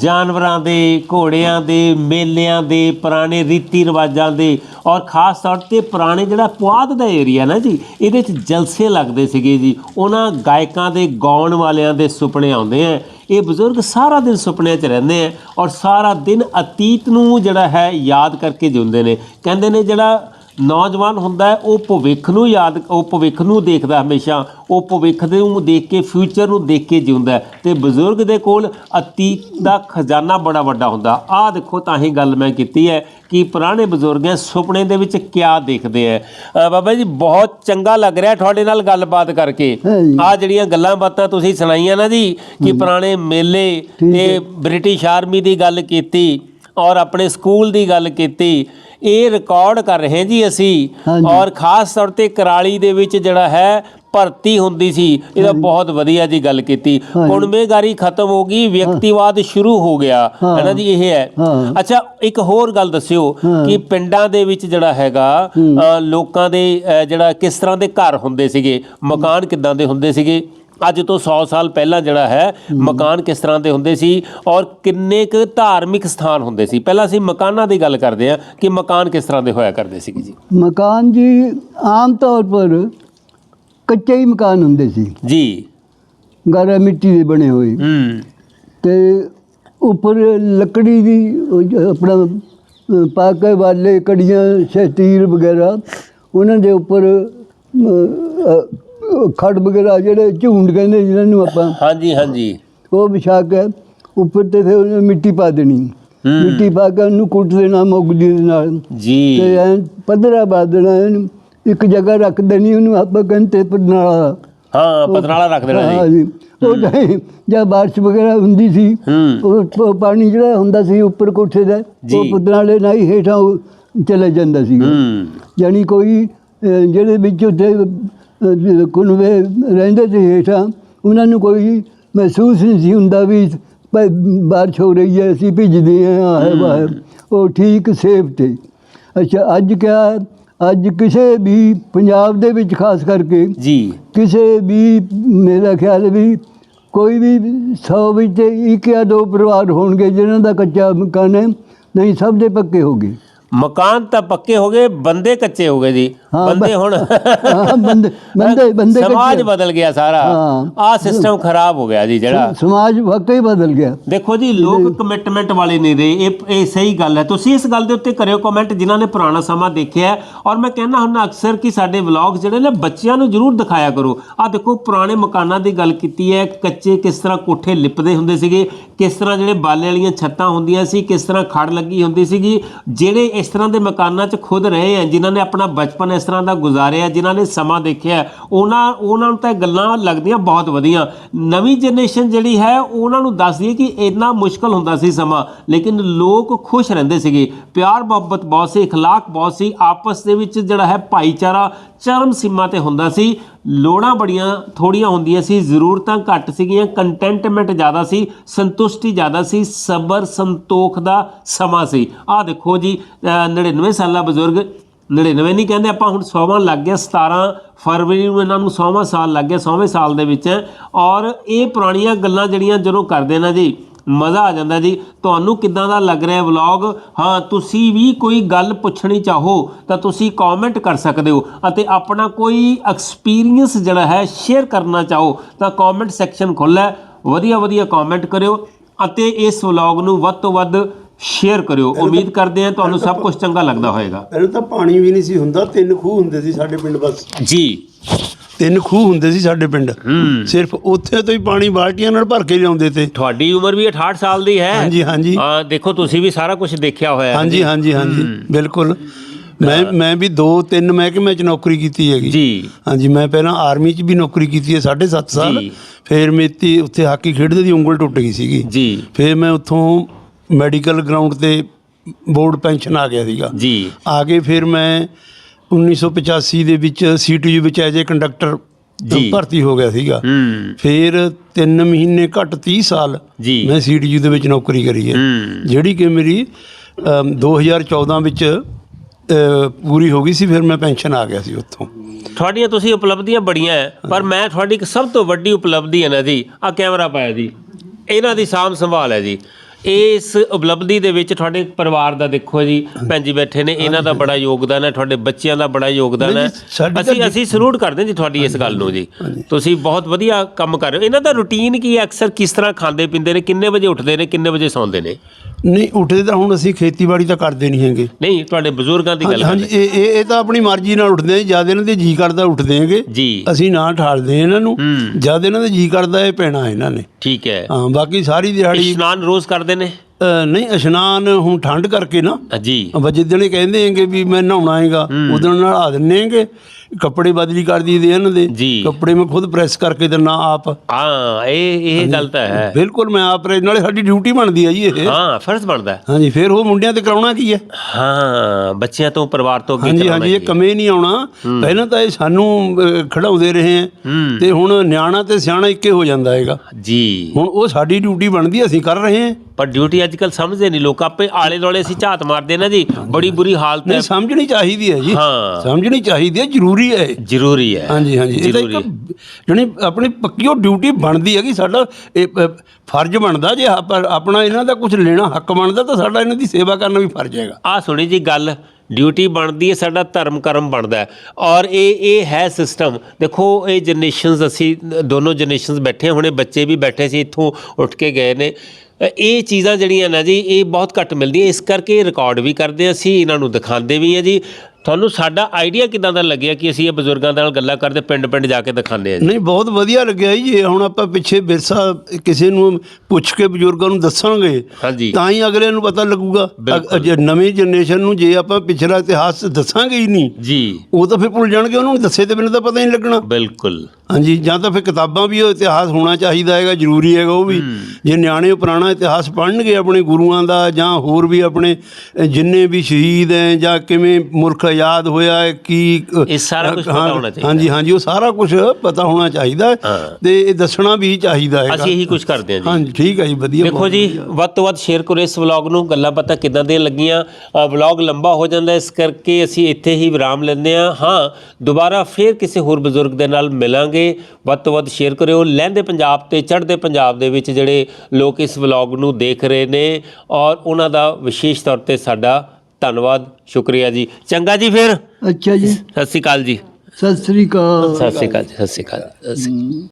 ਜਾਨਵਰਾਂ ਦੇ ਘੋੜਿਆਂ ਦੇ ਮੇਲਿਆਂ ਦੇ ਪੁਰਾਣੇ ਰੀਤੀ ਰਿਵਾਜਾਂ ਦੇ ਔਰ ਖਾਸ ਤੌਰ ਤੇ ਪੁਰਾਣੇ ਜਿਹੜਾ ਪੁਆਧ ਦਾ ਏਰੀਆ ਨਾ ਜੀ ਇਹਦੇ 'ਚ ਜਲਸੇ ਲੱਗਦੇ ਸੀਗੇ ਜੀ। ਉਹਨਾਂ ਗਾਇਕਾਂ ਦੇ ਗਾਉਣ ਵਾਲਿਆਂ ਦੇ ਸੁਪਨੇ ਆਉਂਦੇ ਆ। ਇਹ ਬਜ਼ੁਰਗ ਸਾਰਾ ਦਿਨ ਸੁਪਨਿਆਂ 'ਚ ਰਹਿੰਦੇ ਆ ਔਰ ਸਾਰਾ ਦਿਨ ਅਤੀਤ ਨੂੰ ਜਿਹੜਾ ਹੈ ਯਾਦ ਕਰਕੇ ਜਿਉਂਦੇ ਨੇ। ਕਹਿੰਦੇ ਨੇ ਜਿਹੜਾ ਨੌਜਵਾਨ ਹੁੰਦਾ ਹੈ ਉਹ ਭਵਿੱਖ ਨੂੰ ਯਾਦ ਉਹ ਭਵਿੱਖ ਨੂੰ ਦੇਖਦਾ ਹਮੇਸ਼ਾ। ਉਹ ਭਵਿੱਖ ਦੇ ਨੂੰ ਦੇਖ ਕੇ ਫਿਊਚਰ ਨੂੰ ਦੇਖ ਕੇ ਜਿਉਂਦਾ ਤੇ ਬਜ਼ੁਰਗ ਦੇ ਕੋਲ ਅਤੀਤ ਦਾ ਖਜ਼ਾਨਾ ਬੜਾ ਵੱਡਾ ਹੁੰਦਾ ਆਹ ਦੇਖੋ ਤਾਂ ਹੀ ਗੱਲ ਮੈਂ ਕੀਤੀ ਹੈ ਕਿ ਪੁਰਾਣੇ ਬਜ਼ੁਰਗ ਹੈ ਸੁਪਨੇ ਦੇ ਵਿੱਚ ਕਿਆ ਦੇਖਦੇ ਅ, ਬਾਬਾ ਜੀ ਬਹੁਤ ਚੰਗਾ ਲੱਗ ਰਿਹਾ ਤੁਹਾਡੇ ਨਾਲ ਗੱਲਬਾਤ ਕਰਕੇ। ਆ ਜਿਹੜੀਆਂ ਗੱਲਾਂ ਬਾਤਾਂ ਤੁਸੀਂ ਸੁਣਾਈਆਂ ਨਾ ਜੀ ਕਿ ਪੁਰਾਣੇ ਮੇਲੇ ਤੇ। ਬ੍ਰਿਟਿਸ਼ ਆਰਮੀ ਦੀ ਗੱਲ ਕੀਤੀ ਔਰ ਆਪਣੇ ਸਕੂਲ ਦੀ ਗੱਲ ਕੀਤੀ ਇਹ ਰਿਕਾਰਡ ਕਰ ਰਹੇ ਜੀ ਅਸੀਂ। ਔਰ ਖਾਸ ਤੌਰ ਤੇ ਕਰਾਲੀ ਦੇ ਵਿੱਚ ਜਿਹੜਾ ਹੈ ਭਰਤੀ ਹੁੰਦੀ ਸੀ ਇਹਦਾ ਬਹੁਤ ਵਧੀਆ ਜੀ ਗੱਲ ਕੀਤੀ ਹਾਂਜੀ। ਕੁਣਮੇਗਾਰੀ ਖਤਮ ਹੋ ਗਈ ਵਿਅਕਤੀਵਾਦ ਸ਼ੁਰੂ ਹੋ ਗਿਆ ਹਾਂ। ਹੈ ਨਾ ਜੀ ਇਹ ਹੈ ਹਾਂ। ਅੱਛਾ ਇੱਕ ਹੋਰ ਗੱਲ ਦੱਸਿਓ ਹਾਂ। ਕਿ ਪਿੰਡਾਂ ਦੇ ਵਿੱਚ ਜਿਹੜਾ ਹੈਗਾ ਲੋਕਾਂ ਦੇ ਜਿਹੜਾ ਕਿਸ ਤਰ੍ਹਾਂ ਦੇ ਘਰ ਹੁੰਦੇ ਸੀਗੇ ਮਕਾਨ ਕਿੱਦਾਂ ਦੇ ਹੁੰਦੇ ਸੀਗੇ ਅੱਜ ਤੋਂ 100 ਸਾਲ ਪਹਿਲਾਂ ਜਿਹੜਾ ਹੈ ਮਕਾਨ ਕਿਸ ਤਰ੍ਹਾਂ ਦੇ ਹੁੰਦੇ ਸੀ ਔਰ ਕਿੰਨੇ ਕੁ ਧਾਰਮਿਕ ਸਥਾਨ ਹੁੰਦੇ ਸੀ? ਪਹਿਲਾਂ ਅਸੀਂ ਮਕਾਨਾਂ ਦੀ ਗੱਲ ਕਰਦੇ ਹਾਂ ਕਿ ਮਕਾਨ ਕਿਸ ਤਰ੍ਹਾਂ ਦੇ ਹੋਇਆ ਕਰਦੇ ਸੀਗੇ ਜੀ? ਮਕਾਨ ਜੀ ਆਮ ਤੌਰ ਪਰ ਕੱਚੇ ਹੀ ਮਕਾਨ ਹੁੰਦੇ ਸੀ। ਜੀ। ਗਾਰਾ ਮਿੱਟੀ ਦੇ ਬਣੇ ਹੋਏ। ਹੂੰ। ਤੇ ਉੱਪਰ ਲੱਕੜੀ ਦੀ ਆਪਣਾ ਅ, ਪਾ ਕੇ ਵਾਲੇ ਕੜੀਆਂ ਸ਼ਤੀਰ ਵਗੈਰਾ ਉਹਨਾਂ ਦੇ ਉੱਪਰ ਖੜ ਵਗੈਰਾ ਜਿਹੜੇ ਝੂੰਡ ਕਹਿੰਦੇ ਜਿਹਨਾਂ ਨੂੰ ਆਪਾਂ। ਹਾਂਜੀ ਹਾਂਜੀ। ਉਹ ਵਿਛਾ ਕੇ ਉੱਪਰ ਤੇ ਫਿਰ ਉਹਨੇ ਮਿੱਟੀ ਪਾ ਦੇਣੀ। ਮਿੱਟੀ ਪਾ ਕੇ ਉਹਨੂੰ ਕੁੱਟ ਦੇਣਾ ਮੁਗਲੀ ਦੇ ਨਾਲ। ਤੇ ਜੀ ਐਂ ਪੱਧਰਾ ਪਾ ਦੇਣਾ ਇਹਨੂੰ। ਇੱਕ ਜਗ੍ਹਾ ਰੱਖ ਦੇਣੀ ਉਹਨੂੰ ਆਪਾਂ ਕਹਿੰਦੇ ਪਰਨਾਲਾ ਹਾਂ ਪਤਨਾਲਾ ਰੱਖ ਦੇਣਾ ਹਾਂ ਜੀ। ਜੀ ਉਹ ਨਹੀਂ ਜਦ ਬਾਰਿਸ਼ ਵਗੈਰਾ ਹੁੰਦੀ ਸੀ। ਉਹ ਪਾਣੀ ਜਿਹੜਾ ਹੁੰਦਾ ਸੀ ਉੱਪਰ ਕੋਠੇ ਦਾ ਜੀ। ਉਹ ਪਤਨਾਲੇ ਨਾਲ ਹੀ ਹੇਠਾਂ ਚਲੇ ਜਾਂਦਾ ਸੀ। ਯਾਨੀ ਕੋਈ ਜਿਹੜੇ ਵਿੱਚ ਉੱਥੇ ਕੁਨਵੇ ਰਹਿੰਦੇ ਸੀ ਹੇਠਾਂ। ਉਹਨਾਂ ਨੂੰ ਕੋਈ ਮਹਿਸੂਸ ਨਹੀਂ ਸੀ ਹੁੰਦਾ ਵੀ ਭਾਈ ਬਾਰਿਸ਼ ਹੋ ਰਹੀ ਹੈ ਅਸੀਂ ਭਿੱਜਦੇ ਹਾਂ ਆਹ ਵਾਹ। ਉਹ ਠੀਕ ਸੇਫ ਤੇ। ਅੱਛਾ ਅੱਜ ਕਿਆ ਅੱਜ ਕਿਸੇ ਵੀ ਪੰਜਾਬ ਦੇ ਵਿੱਚ ਖਾਸ ਕਰਕੇ ਜੀ। ਕਿਸੇ ਵੀ ਮੇਰਾ ਖਿਆਲ ਵੀ ਕੋਈ ਵੀ 100 ਵਿੱਚ ਇੱਕ ਜਾਂ ਦੋ ਪਰਿਵਾਰ ਹੋਣਗੇ ਜਿਨ੍ਹਾਂ ਦਾ ਕੱਚਾ ਮਕਾਨ ਹੈ ਨਹੀਂ ਸਭ ਦੇ ਪੱਕੇ ਹੋ ਗਏ। ਮਕਾਨ ਤਾਂ ਪੱਕੇ ਹੋ ਗਏ ਬੰਦੇ ਕੱਚੇ ਹੋ ਗਏ ਜੀ। ਬੰਦੇ ਹੁਣ ਬੰਦੇ ਬੰਦੇ ਬੰਦੇ ਸਮਾਜ। ਬਦਲ ਗਿਆ ਸਾਰਾ। ਆ ਸਿਸਟਮ ਖਰਾਬ ਹੋ ਗਿਆ ਜੀ ਜਿਹੜਾ। ਸਮਾਜ ਵਾਕਈ ਬਦਲ ਗਿਆ। ਦੇਖੋ ਜੀ ਲੋਕ ਕਮਿਟਮੈਂਟ ਵਾਲੇ ਨਹੀਂ ਰਹੇ ਇਹ ਇਹ ਸਹੀ ਗੱਲ ਹੈ। ਤੁਸੀਂ ਇਸ ਗੱਲ ਦੇ ਉੱਤੇ ਕਰਿਓ ਕਮੈਂਟ ਜਿਨ੍ਹਾਂ ਨੇ ਪੁਰਾਣਾ ਸਮਾਂ ਦੇਖਿਆ ਔਰ ਮੈਂ ਕਹਿੰਦਾ ਹੁੰਦਾ ਅਕਸਰ ਕਿ ਸਾਡੇ ਵਲੌਗ ਜਿਹੜੇ ਨੇ ਬੱਚਿਆਂ ਨੂੰ ਜ਼ਰੂਰ ਦਿਖਾਇਆ ਕਰੋ। ਆ ਦੇਖੋ ਪੁਰਾਣੇ ਮਕਾਨਾਂ ਦੀ ਗੱਲ ਕੀਤੀ ਹੈ। ਕੱਚੇ ਕਿਸ ਤਰ੍ਹਾਂ ਕੋਠੇ ਲਿਪਦੇ ਹੁੰਦੇ ਸੀਗੇ? ਕਿਸ ਤਰ੍ਹਾਂ ਜਿਹੜੇ ਬਾਲੇ ਵਾਲੀਆਂ ਛੱਤਾਂ ਹੁੰਦੀਆਂ ਸੀ? ਕਿਸ ਤਰ੍ਹਾਂ ਖੜ ਲੱਗੀ ਹੁੰਦੀ ਸੀਗੀ? ਜਿਹੜੇ ਇਸ ਤਰ੍ਹਾਂ ਦੇ ਮਕਾਨਾਂ 'ਚ ਖੁਦ ਰਹੇ ਆ ਜਿਨ੍ਹਾਂ ਨੇ ਆਪਣਾ ਬਚਪਨ ਇਸ ਤਰ੍ਹਾਂ ਦਾ ਗੁਜ਼ਾਰਿਆ ਜਿਨ੍ਹਾਂ ਨੇ ਸਮਾਂ ਦੇਖਿਆ ਹੈ, ਉਹਨਾਂ ਉਹਨਾਂ ਨੂੰ ਤਾਂ ਇਹ ਗੱਲਾਂ ਲੱਗਦੀਆਂ ਬਹੁਤ ਵਧੀਆ ਨਵੀਂ ਜਨਰੇਸ਼ਨ ਜਿਹੜੀ ਹੈ ਉਹਨਾਂ ਨੂੰ ਦੱਸਦੀ ਹੈ ਕਿ ਇੰਨਾ ਮੁਸ਼ਕਲ ਹੁੰਦਾ ਸੀ ਸਮਾਂ ਲੇਕਿਨ ਲੋਕ ਖੁਸ਼ ਰਹਿੰਦੇ ਸੀਗੇ ਪਿਆਰ ਮੁਹੱਬਤ ਬਹੁਤ ਸੀ اخلاق ਬਹੁਤ ਸੀ ਆਪਸ ਦੇ ਵਿੱਚ ਜਿਹੜਾ ਹੈ ਭਾਈਚਾਰਾ ਚਰਮ ਸੀਮਾ ਤੇ ਹੁੰਦਾ ਸੀ ਲੋੜਾਂ ਬੜੀਆਂ ਥੋੜੀਆਂ ਹੁੰਦੀਆਂ ਸੀ ਜ਼ਰੂਰਤਾਂ ਘੱਟ ਸੀਗੀਆਂ ਕੰਟੈਂਟਮੈਂਟ ਜ਼ਿਆਦਾ ਸੀ ਸੰਤੁਸ਼ਟੀ ਜ਼ਿਆਦਾ ਸੀ ਸਬਰ ਸੰਤੋਖ ਦਾ ਸਮਾਂ ਸੀ ਆਹ ਦੇਖੋ ਜੀ ਅਹ 99 ਸਾਲਾ ਬਜ਼ੁਰਗ 99 ਨਹੀਂ ਕਹਿੰਦੇ, ਆਪਾਂ ਹੁਣ 100ਵਾਂ ਲੱਗ ਗਿਆ 17 ਫਰਵਰੀ ਨੂੰ ਇਹਨਾਂ ਨੂੰ 100ਵਾਂ ਸਾਲ ਲੱਗ ਗਿਆ 100ਵੇਂ ਸਾਲ ਦੇ ਵਿੱਚ। ਔਰ ਇਹ ਪੁਰਾਣੀਆਂ ਗੱਲਾਂ ਜਿਹੜੀਆਂ ਜਦੋਂ ਕਰਦੇ ਨਾ ਜੀ, ਮਜ਼ਾ ਆ ਜਾਂਦਾ ਜੀ। ਤੁਹਾਨੂੰ ਕਿੱਦਾਂ ਦਾ ਲੱਗ ਰਿਹਾ ਵਲੌਗ? ਹਾਂ, ਤੁਸੀਂ ਵੀ ਕੋਈ ਗੱਲ ਪੁੱਛਣੀ ਚਾਹੋ ਤਾਂ ਤੁਸੀਂ ਕਮੈਂਟ ਕਰ ਸਕਦੇ ਹੋ। ਅਤੇ ਆਪਣਾ ਕੋਈ ਐਕਸਪੀਰੀਅੰਸ ਜਿਹੜਾ ਹੈ ਸ਼ੇਅਰ ਕਰਨਾ ਚਾਹੋ ਤਾਂ ਕਮੈਂਟ ਸੈਕਸ਼ਨ ਖੁੱਲ੍ਹਾ ਵਧੀਆ ਵਧੀਆ ਕਮੈਂਟ ਕਰਿਓ। ਅਤੇ ਇਸ ਵਲੌਗ ਨੂੰ ਵੱਧ ਤੋਂ ਵੱਧ ਸ਼ੇਅਰ ਕਰਿਓ। ਉਮੀਦ ਕਰਦੇ ਹਾਂ ਤੁਹਾਨੂੰ ਸਭ ਕੁਝ ਚੰਗਾ ਲੱਗਦਾ ਹੋਵੇਗਾ ਪਹਿਲਾਂ ਤਾਂ ਪਾਣੀ ਵੀ ਨਹੀਂ ਸੀ ਹੁੰਦਾ ਤਿੰਨ ਖੂਹ ਹੁੰਦੇ ਸੀ ਸਾਡੇ ਪਿੰਡ ਬਸ। ਜੀ। ਤਿੰਨ ਖੂਹ ਹੁੰਦੇ ਸੀ ਸਾਡੇ ਪਿੰਡ। ਸਿਰਫ ਉੱਥੇ ਤੋਂ ਹੀ ਪਾਣੀ ਬਾਲਟੀਆਂ ਨਾਲ ਭਰ ਕੇ ਲਿਆਉਂਦੇ ਤੇ। ਤੁਹਾਡੀ ਉਮਰ ਵੀ 68 ਸਾਲ ਦੀ ਹੈ। ਹਾਂਜੀ ਹਾਂਜੀ। ਹਾਂ ਦੇਖੋ ਤੁਸੀਂ ਵੀ ਸਾਰਾ ਕੁਝ ਦੇਖਿਆ ਹੋਇਆ ਹੈ। ਹਾਂਜੀ ਹਾਂਜੀ ਹਾਂਜੀ। ਬਿਲਕੁਲ। ਮੈਂ ਮੈਂ ਵੀ ਦੋ ਤਿੰਨ ਮਹਿਕਮੇ ਚ ਨੌਕਰੀ ਕੀਤੀ ਹੈਗੀ। ਜੀ। ਹਾਂਜੀ ਮੈਂ ਪਹਿਲਾਂ ਆਰਮੀ ਚ ਵੀ ਨੌਕਰੀ ਕੀਤੀ ਹੈ 7.5 ਸਾਲ। ਫਿਰ ਮੇਤੀ ਉੱਥੇ ਹਾਕੀ ਖੇਡਦੇ ਦੀ ਉਂਗਲ ਟੁੱਟ ਗਈ ਸੀਗੀ। ਜੀ। ਫਿਰ ਮੈਂ ਉੱਥੋਂ ਮੈਡੀਕਲ ਗਰਾਊਂਡ ਤੇ ਬੋਰਡ ਪੈਨਸ਼ਨ ਆ ਗਿਆ ਸੀਗਾ। ਜੀ। ਆ ਕੇ ਫਿਰ ਮੈਂ 1985 ਦੇ ਵਿੱਚ ਸੀਟੀਯੂ ਵਿੱਚ ਐਜ ਏ ਕੰਡਕਟਰ ਜੀ। ਭਰਤੀ ਹੋ ਗਿਆ ਸੀਗਾ। ਹੂੰ। ਫਿਰ 3 ਮਹੀਨੇ ਘੱਟ 30 ਸਾਲ ਜੀ। ਮੈਂ ਸੀਟੀਯੂ ਦੇ ਵਿੱਚ ਨੌਕਰੀ ਕਰੀ ਹੈ। ਜਿਹੜੀ ਕਿ ਮੇਰੀ ਅਮ, 2014 ਵਿੱਚ ਪੂਰੀ ਹੋ ਗਈ ਸੀ ਫਿਰ ਮੈਂ ਪੈਨਸ਼ਨ ਆ ਗਿਆ ਸੀ ਉੱਥੋਂ। ਤੁਹਾਡੀਆਂ ਤੁਸੀਂ ਉਪਲਬਧੀਆਂ ਬੜੀਆਂ ਹੈ ਪਰ ਮੈਂ ਤੁਹਾਡੀ ਇੱਕ ਸਭ ਤੋਂ ਵੱਡੀ ਉਪਲਬਧੀ ਹੈ ਨਾ ਜੀ ਆ ਕੈਮਰਾ ਪਾਇਆ ਜੀ। ਇਹਨਾਂ ਦੀ ਸਾਂਭ ਸੰਭਾਲ ਹੈ ਜੀ। ਇਸ ਉਪਲਬਧੀ ਦੇ ਵਿੱਚ ਤੁਹਾਡੇ ਪਰਿਵਾਰ ਦਾ ਦੇਖੋ ਜੀ ਭੈਣ ਜੀ ਬੈਠੇ ਨੇ ਇਹਨਾਂ ਦਾ ਬੜਾ ਯੋਗਦਾਨ ਹੈ ਤੁਹਾਡੇ ਬੱਚਿਆਂ ਦਾ ਬੜਾ ਯੋਗਦਾਨ ਹੈ। ਅਸੀਂ ਅਸੀਂ ਸਲੂਟ ਕਰਦੇ ਹਾਂ ਜੀ ਤੁਹਾਡੀ ਇਸ ਗੱਲ ਨੂੰ ਜੀ। ਤੁਸੀਂ ਬਹੁਤ ਵਧੀਆ ਕੰਮ ਕਰ ਰਹੇ ਹੋ। ਇਹਨਾਂ ਦਾ ਰੁਟੀਨ ਕੀ ਹੈ? ਅਕਸਰ ਕਿਸ ਤਰ੍ਹਾਂ ਖਾਂਦੇ ਪੀਂਦੇ ਨੇ ਕਿੰਨੇ ਵਜੇ ਉੱਠਦੇ ਨੇ ਕਿੰਨੇ ਵਜੇ ਸੌਂਦੇ ਨੇ? ਨਹੀਂ ਉੱਠਦੇ ਤਾਂ ਹੁਣ ਅਸੀਂ ਖੇਤੀਬਾੜੀ ਤਾਂ ਕਰਦੇ ਨਹੀਂ ਹੈਗੇ। ਨਹੀਂ ਤੁਹਾਡੇ ਬਜ਼ੁਰਗਾਂ ਦੀ ਗੱਲ ਹਾਂਜੀ ਇਹ ਇਹ ਇਹ ਤਾਂ ਆਪਣੀ ਮਰਜ਼ੀ ਨਾਲ ਉੱਠਦੇ ਆ ਜਦ ਇਹਨਾਂ ਦੇ ਜੀ ਕਰਦਾ ਉੱਠਦੇ ਹੈਗੇ। ਜੀ। ਅਸੀਂ ਨਾ ਠਾਲਦੇ ਇਹਨਾਂ ਨੂੰ। ਜਦ ਇਹਨਾਂ ਦੇ ਜੀ ਕਰਦਾ ਇਹ ਪੈਣਾ ਇਹਨਾਂ ਨੇ। ਠੀਕ ਹੈ। ਹਾਂ ਬਾਕੀ ਸਾਰੀ ਦਿਹਾੜੀ ਇਸ਼ਨਾਨ ਰੋਜ਼ ਕਰਦੇ ਨੇ? ਨਹੀਂ ਇਸ਼ਨਾਨ ਹੁਣ ਠੰਡ ਕਰਕੇ ਨਾ। ਜੀ। ਵਜਦਣੇ ਕਹਿੰਦੇ ਹੈਗੇ ਵੀ ਮੈਂ ਨਹਾਉਣਾ ਹੈਗਾ ਉਦੋਂ ਨਹਾ ਦਿੰਨੇ ਹੈਗੇ। ਕੱਪੜੇ ਬਦਲੀ ਕਰ ਦਈਦੇ ਇਹਨਾਂ ਦੇ। ਜੀ। ਕੱਪੜੇ ਮੈਂ ਖੁਦ ਪ੍ਰੈਸ ਕਰਕੇ ਦਿੰਨਾ ਆਪ। ਹਾਂ ਇਹ ਇਹ ਗੱਲ ਤਾਂ ਹੈ। ਬਿਲਕੁਲ ਮੈਂ ਆਪ ਪ੍ਰੈਸ ਨਾਲੇ ਸਾਡੀ ਡਿਊਟੀ ਬਣਦੀ ਹੈ ਜੀ ਇਹ। ਹਾਂ ਫਰਜ਼ ਬਣਦਾ। ਹੈ। ਹਾਂਜੀ ਫਿਰ ਉਹ ਮੁੰਡਿਆਂ ਤੇ ਕਰਾਉਣਾ ਕੀ ਹੈ? ਹਾਂ ਬੱਚਿਆਂ ਤੋਂ ਪਰਿਵਾਰ ਤੋਂ ਅੱਗੇ ਹਾਂਜੀ ਕਰਾਉਣਾ ਹਾਂਜੀ ਇਹ ਜੀ। ਕਮੇ ਨਹੀਂ ਆਉਣਾ। ਪਹਿਲਾਂ ਤਾਂ ਇਹ ਸਾਨੂੰ ਅ, ਖੜਾਉਂਦੇ ਰਹੇ ਹੈ। ਹੂੰ। ਤੇ ਹੁਣ ਨਿਆਣਾ ਤੇ ਸਿਆਣਾ ਇੱਕੇ ਹੋ ਜਾਂਦਾ ਹੈਗਾ। ਜੀ। ਹੁਣ ਉਹ ਸਾਡੀ ਡਿਊਟੀ ਬਣਦੀ ਹੈ, ਅਸੀਂ ਕਰ ਰਹੇ ਹਾਂ। ਪਰ ਡਿਊਟੀ ਅੱਜ ਕੱਲ ਸਮਝਦੇ ਨਹੀਂ ਲੋਕ। ਆਪੇ ਆਲੇ ਦੁਆਲੇ ਅਸੀਂ ਝਾਤ ਮਾਰਦੇ ਨਾ ਜੀ। ਬੜੀ ਬੁਰੀ ਹਾਲਤ ਹੈ। ਨਹੀਂ ਸਮਝਣੀ ਚਾਹੀਦੀ ਹੈ ਜੀ। ਹਾਂ। ਸਮਝਣੀ ਚਾਹੀਦੀ ਹੈ ਜ਼ਰੂਰੀ ਹੈ ਇਹ। ਜ਼ਰੂਰੀ ਹੈ। ਹਾਂਜੀ ਹਾਂਜੀ। ਇਹ ਤਾਂ ਜ਼ਰੂਰੀ ਇੱਕ ਜਣੀ ਆਪਣੀ ਪੱਕੀ ਉਹ ਡਿਊਟੀ ਬਣਦੀ ਹੈਗੀ ਸਾਡਾ ਇਹ ਅ, ਫਰਜ਼ ਬਣਦਾ। ਜੇ ਆਪ- ਆਪਣਾ ਇਹਨਾਂ ਦਾ ਕੁਝ ਲੈਣਾ ਹੱਕ ਬਣਦਾ ਤਾਂ ਸਾਡਾ ਇਹਨਾਂ ਦੀ ਸੇਵਾ ਕਰਨਾ ਵੀ ਫਰਜ਼ ਹੈਗਾ। ਆ ਸੁਣੀ ਜੀ ਗੱਲ ਡਿਊਟੀ ਬਣਦੀ ਹੈ ਸਾਡਾ ਧਰਮ ਕਰਮ ਬਣਦਾ ਹੈ। ਔਰ ਇਹ ਇਹ ਹੈ ਸਿਸਟਮ ਦੇਖੋ ਇਹ ਜਨਰੇਸ਼ਨਸ ਅਸੀਂ ਦੋਨੋਂ ਜਨਰੇਸ਼ਨਸ ਬੈਠੇ ਹੋਣੇ ਬੱਚੇ ਵੀ ਬੈਠੇ ਸੀ ਇੱਥੋਂ ਉੱਠ ਕੇ ਗਏ ਨੇ। ਅ, ਇਹ ਚੀਜ਼ਾਂ ਜਿਹੜੀਆਂ ਨਾ ਜੀ ਇਹ ਬਹੁਤ ਘੱਟ ਮਿਲਦੀਆਂ। ਇਸ ਕਰਕੇ ਰਿਕਾਰਡ ਵੀ ਕਰਦੇ ਹਾਂ ਅਸੀਂ ਇਹਨਾਂ ਨੂੰ ਦਿਖਾਉਂਦੇ ਵੀ ਹਾਂ ਜੀ। ਤੁਹਾਨੂੰ ਸਾਡਾ ਆਈਡੀਆ ਕਿਦਾਂ ਦਾ ਲੱਗਿਆ ਕਿ ਅਸੀਂ ਇਹ ਬਜ਼ੁਰਗਾਂ ਨਾਲ ਗੱਲਾਂ ਕਰਦੇ ਪਿੰਡ ਪਿੰਡ ਜਾ ਕੇ ਦਿਖਾਉਂਦੇ ਜੀ? ਨਹੀਂ ਬਹੁਤ ਵਧੀਆ ਲੱਗਿਆ ਜੀ। ਇਹ ਹੁਣ ਆਪਾਂ ਪਿੱਛੇ ਵਿਰਸਾ ਕਿਸੇ ਨੂੰ ਪੁੱਛ ਕੇ ਬਜ਼ੁਰਗਾਂ ਨੂੰ ਦੱਸਾਂਗੇ ਤਾਂ ਹੀ ਅਗਲੇ ਨੂੰ ਪਤਾ ਲੱਗੂਗਾ। ਜੇ ਨਵੀਂ ਜਨਰੇਸ਼ਨ ਨੂੰ ਜੇ ਆਪਾਂ ਪਿਛਲਾ ਇਤਿਹਾਸ ਦੱਸਾਂਗੇ ਹੀ ਨਹੀਂ ਜੀ। ਉਹ ਤਾਂ ਫਿਰ ਭੁੱਲ ਜਾਣਗੇ ਉਹਨਾਂ ਨੂੰ ਦੱਸੇ ਤੇ ਬਿਨਾਂ ਤਾਂ ਪਤਾ ਹੀ ਨਹੀਂ ਲੱਗਣਾ। ਬਿਲਕੁਲ। ਹਾਂਜੀ ਜਾਂ ਤਾਂ ਫਿਰ ਕਿਤਾਬਾਂ ਵੀ ਉਹ ਇਤਿਹਾਸ ਹੋਣਾ ਚਾਹੀਦਾ ਹੈਗਾ ਜ਼ਰੂਰੀ ਹੈਗਾ ਉਹ ਵੀ। ਜੇ ਨਿਆਣੇ ਪੁਰਾਣਾ ਇਤਿਹਾਸ ਪੜ੍ਹਨਗੇ ਆਪਣੇ ਗੁਰੂਆਂ ਦਾ ਜਾਂ ਹੋਰ ਵੀ ਆਪਣੇ ਜਿੰਨੇ ਵੀ ਸ਼ਹੀਦ ਹੈ ਜਾਂ ਕਿਵੇਂ ਮੁਲਕ ਆਜ਼ਾਦ ਹੋਇਆ ਹੈ ਕੀ ਇਹ ਸਾਰਾ ਕੁਛ ਪਤਾ ਹਾਂ, ਹੋਣਾ ਚਾਹੀਦਾ। ਹਾਂਜੀ ਹਾਂਜੀ ਉਹ ਸਾਰਾ ਕੁਝ ਪਤਾ ਹੋਣਾ ਚਾਹੀਦਾ ਹੈ ਹਾਂ। ਤੇ ਇਹ ਦੱਸਣਾ ਵੀ ਚਾਹੀਦਾ ਹੈਗਾ। ਅਸੀਂ ਇਹੀ ਕੁਝ ਕਰਦੇ ਹਾਂ ਜੀ। ਹਾਂਜੀ ਠੀਕ ਹੈ ਜੀ ਵਧੀਆ ਦੇਖੋ ਜੀ ਵੱਧ ਤੋਂ ਵੱਧ ਸ਼ੇਅਰ ਕਰੋ ਇਸ ਵਲੌਗ ਨੂੰ ਗੱਲਾਂ ਪਤਾ ਕਿਦਾਂ ਦੀਆਂ ਲੱਗੀਆਂ। ਵਲੌਗ ਲੰਬਾ ਹੋ ਜਾਂਦਾ ਇਸ ਕਰਕੇ ਅਸੀਂ ਇੱਥੇ ਹੀ ਵਿਰਾਮ ਲੈਂਦੇ ਹਾਂ। ਹਾਂ ਦੁਬਾਰਾ ਫੇਰ ਕਿਸੇ ਹੋਰ ਬਜ਼ੁਰਗ ਦੇ ਨਾਲ ਮਿਲਾਂਗੇ। ਵੱਧ ਤੋਂ ਵੱਧ ਸ਼ੇਅਰ ਕਰਿਓ। ਲਹਿੰਦੇ ਪੰਜਾਬ ਤੇ ਚੜ੍ਹਦੇ ਪੰਜਾਬ ਦੇ ਵਿੱਚ ਜਿਹੜੇ ਲੋਕ ਇਸ ਵਲੌਗ ਨੂੰ ਦੇਖ ਰਹੇ ਨੇ ਔਰ ਉਹਨਾਂ ਦਾ ਵਿਸ਼ੇਸ਼ ਤੌਰ ਤੇ ਸਾਡਾ ਧੰਨਵਾਦ ਸ਼ੁਕਰੀਆ ਜੀ। ਚੰਗਾ ਜੀ ਫਿਰ। ਅੱਛਾ ਜੀ। ਸਤਿ ਸ਼੍ਰੀ ਅਕਾਲ ਜੀ। ਸਤਿ ਸ੍ਰੀ ਅਕਾਲ। ਸਤਿ ਸ਼੍ਰੀ ਅਕਾਲ ਜੀ ਸਤਿ ਸ਼੍ਰੀ ਅਕਾਲ ਸਤਿ ਸ਼੍ਰੀ ਅਕਾਲ।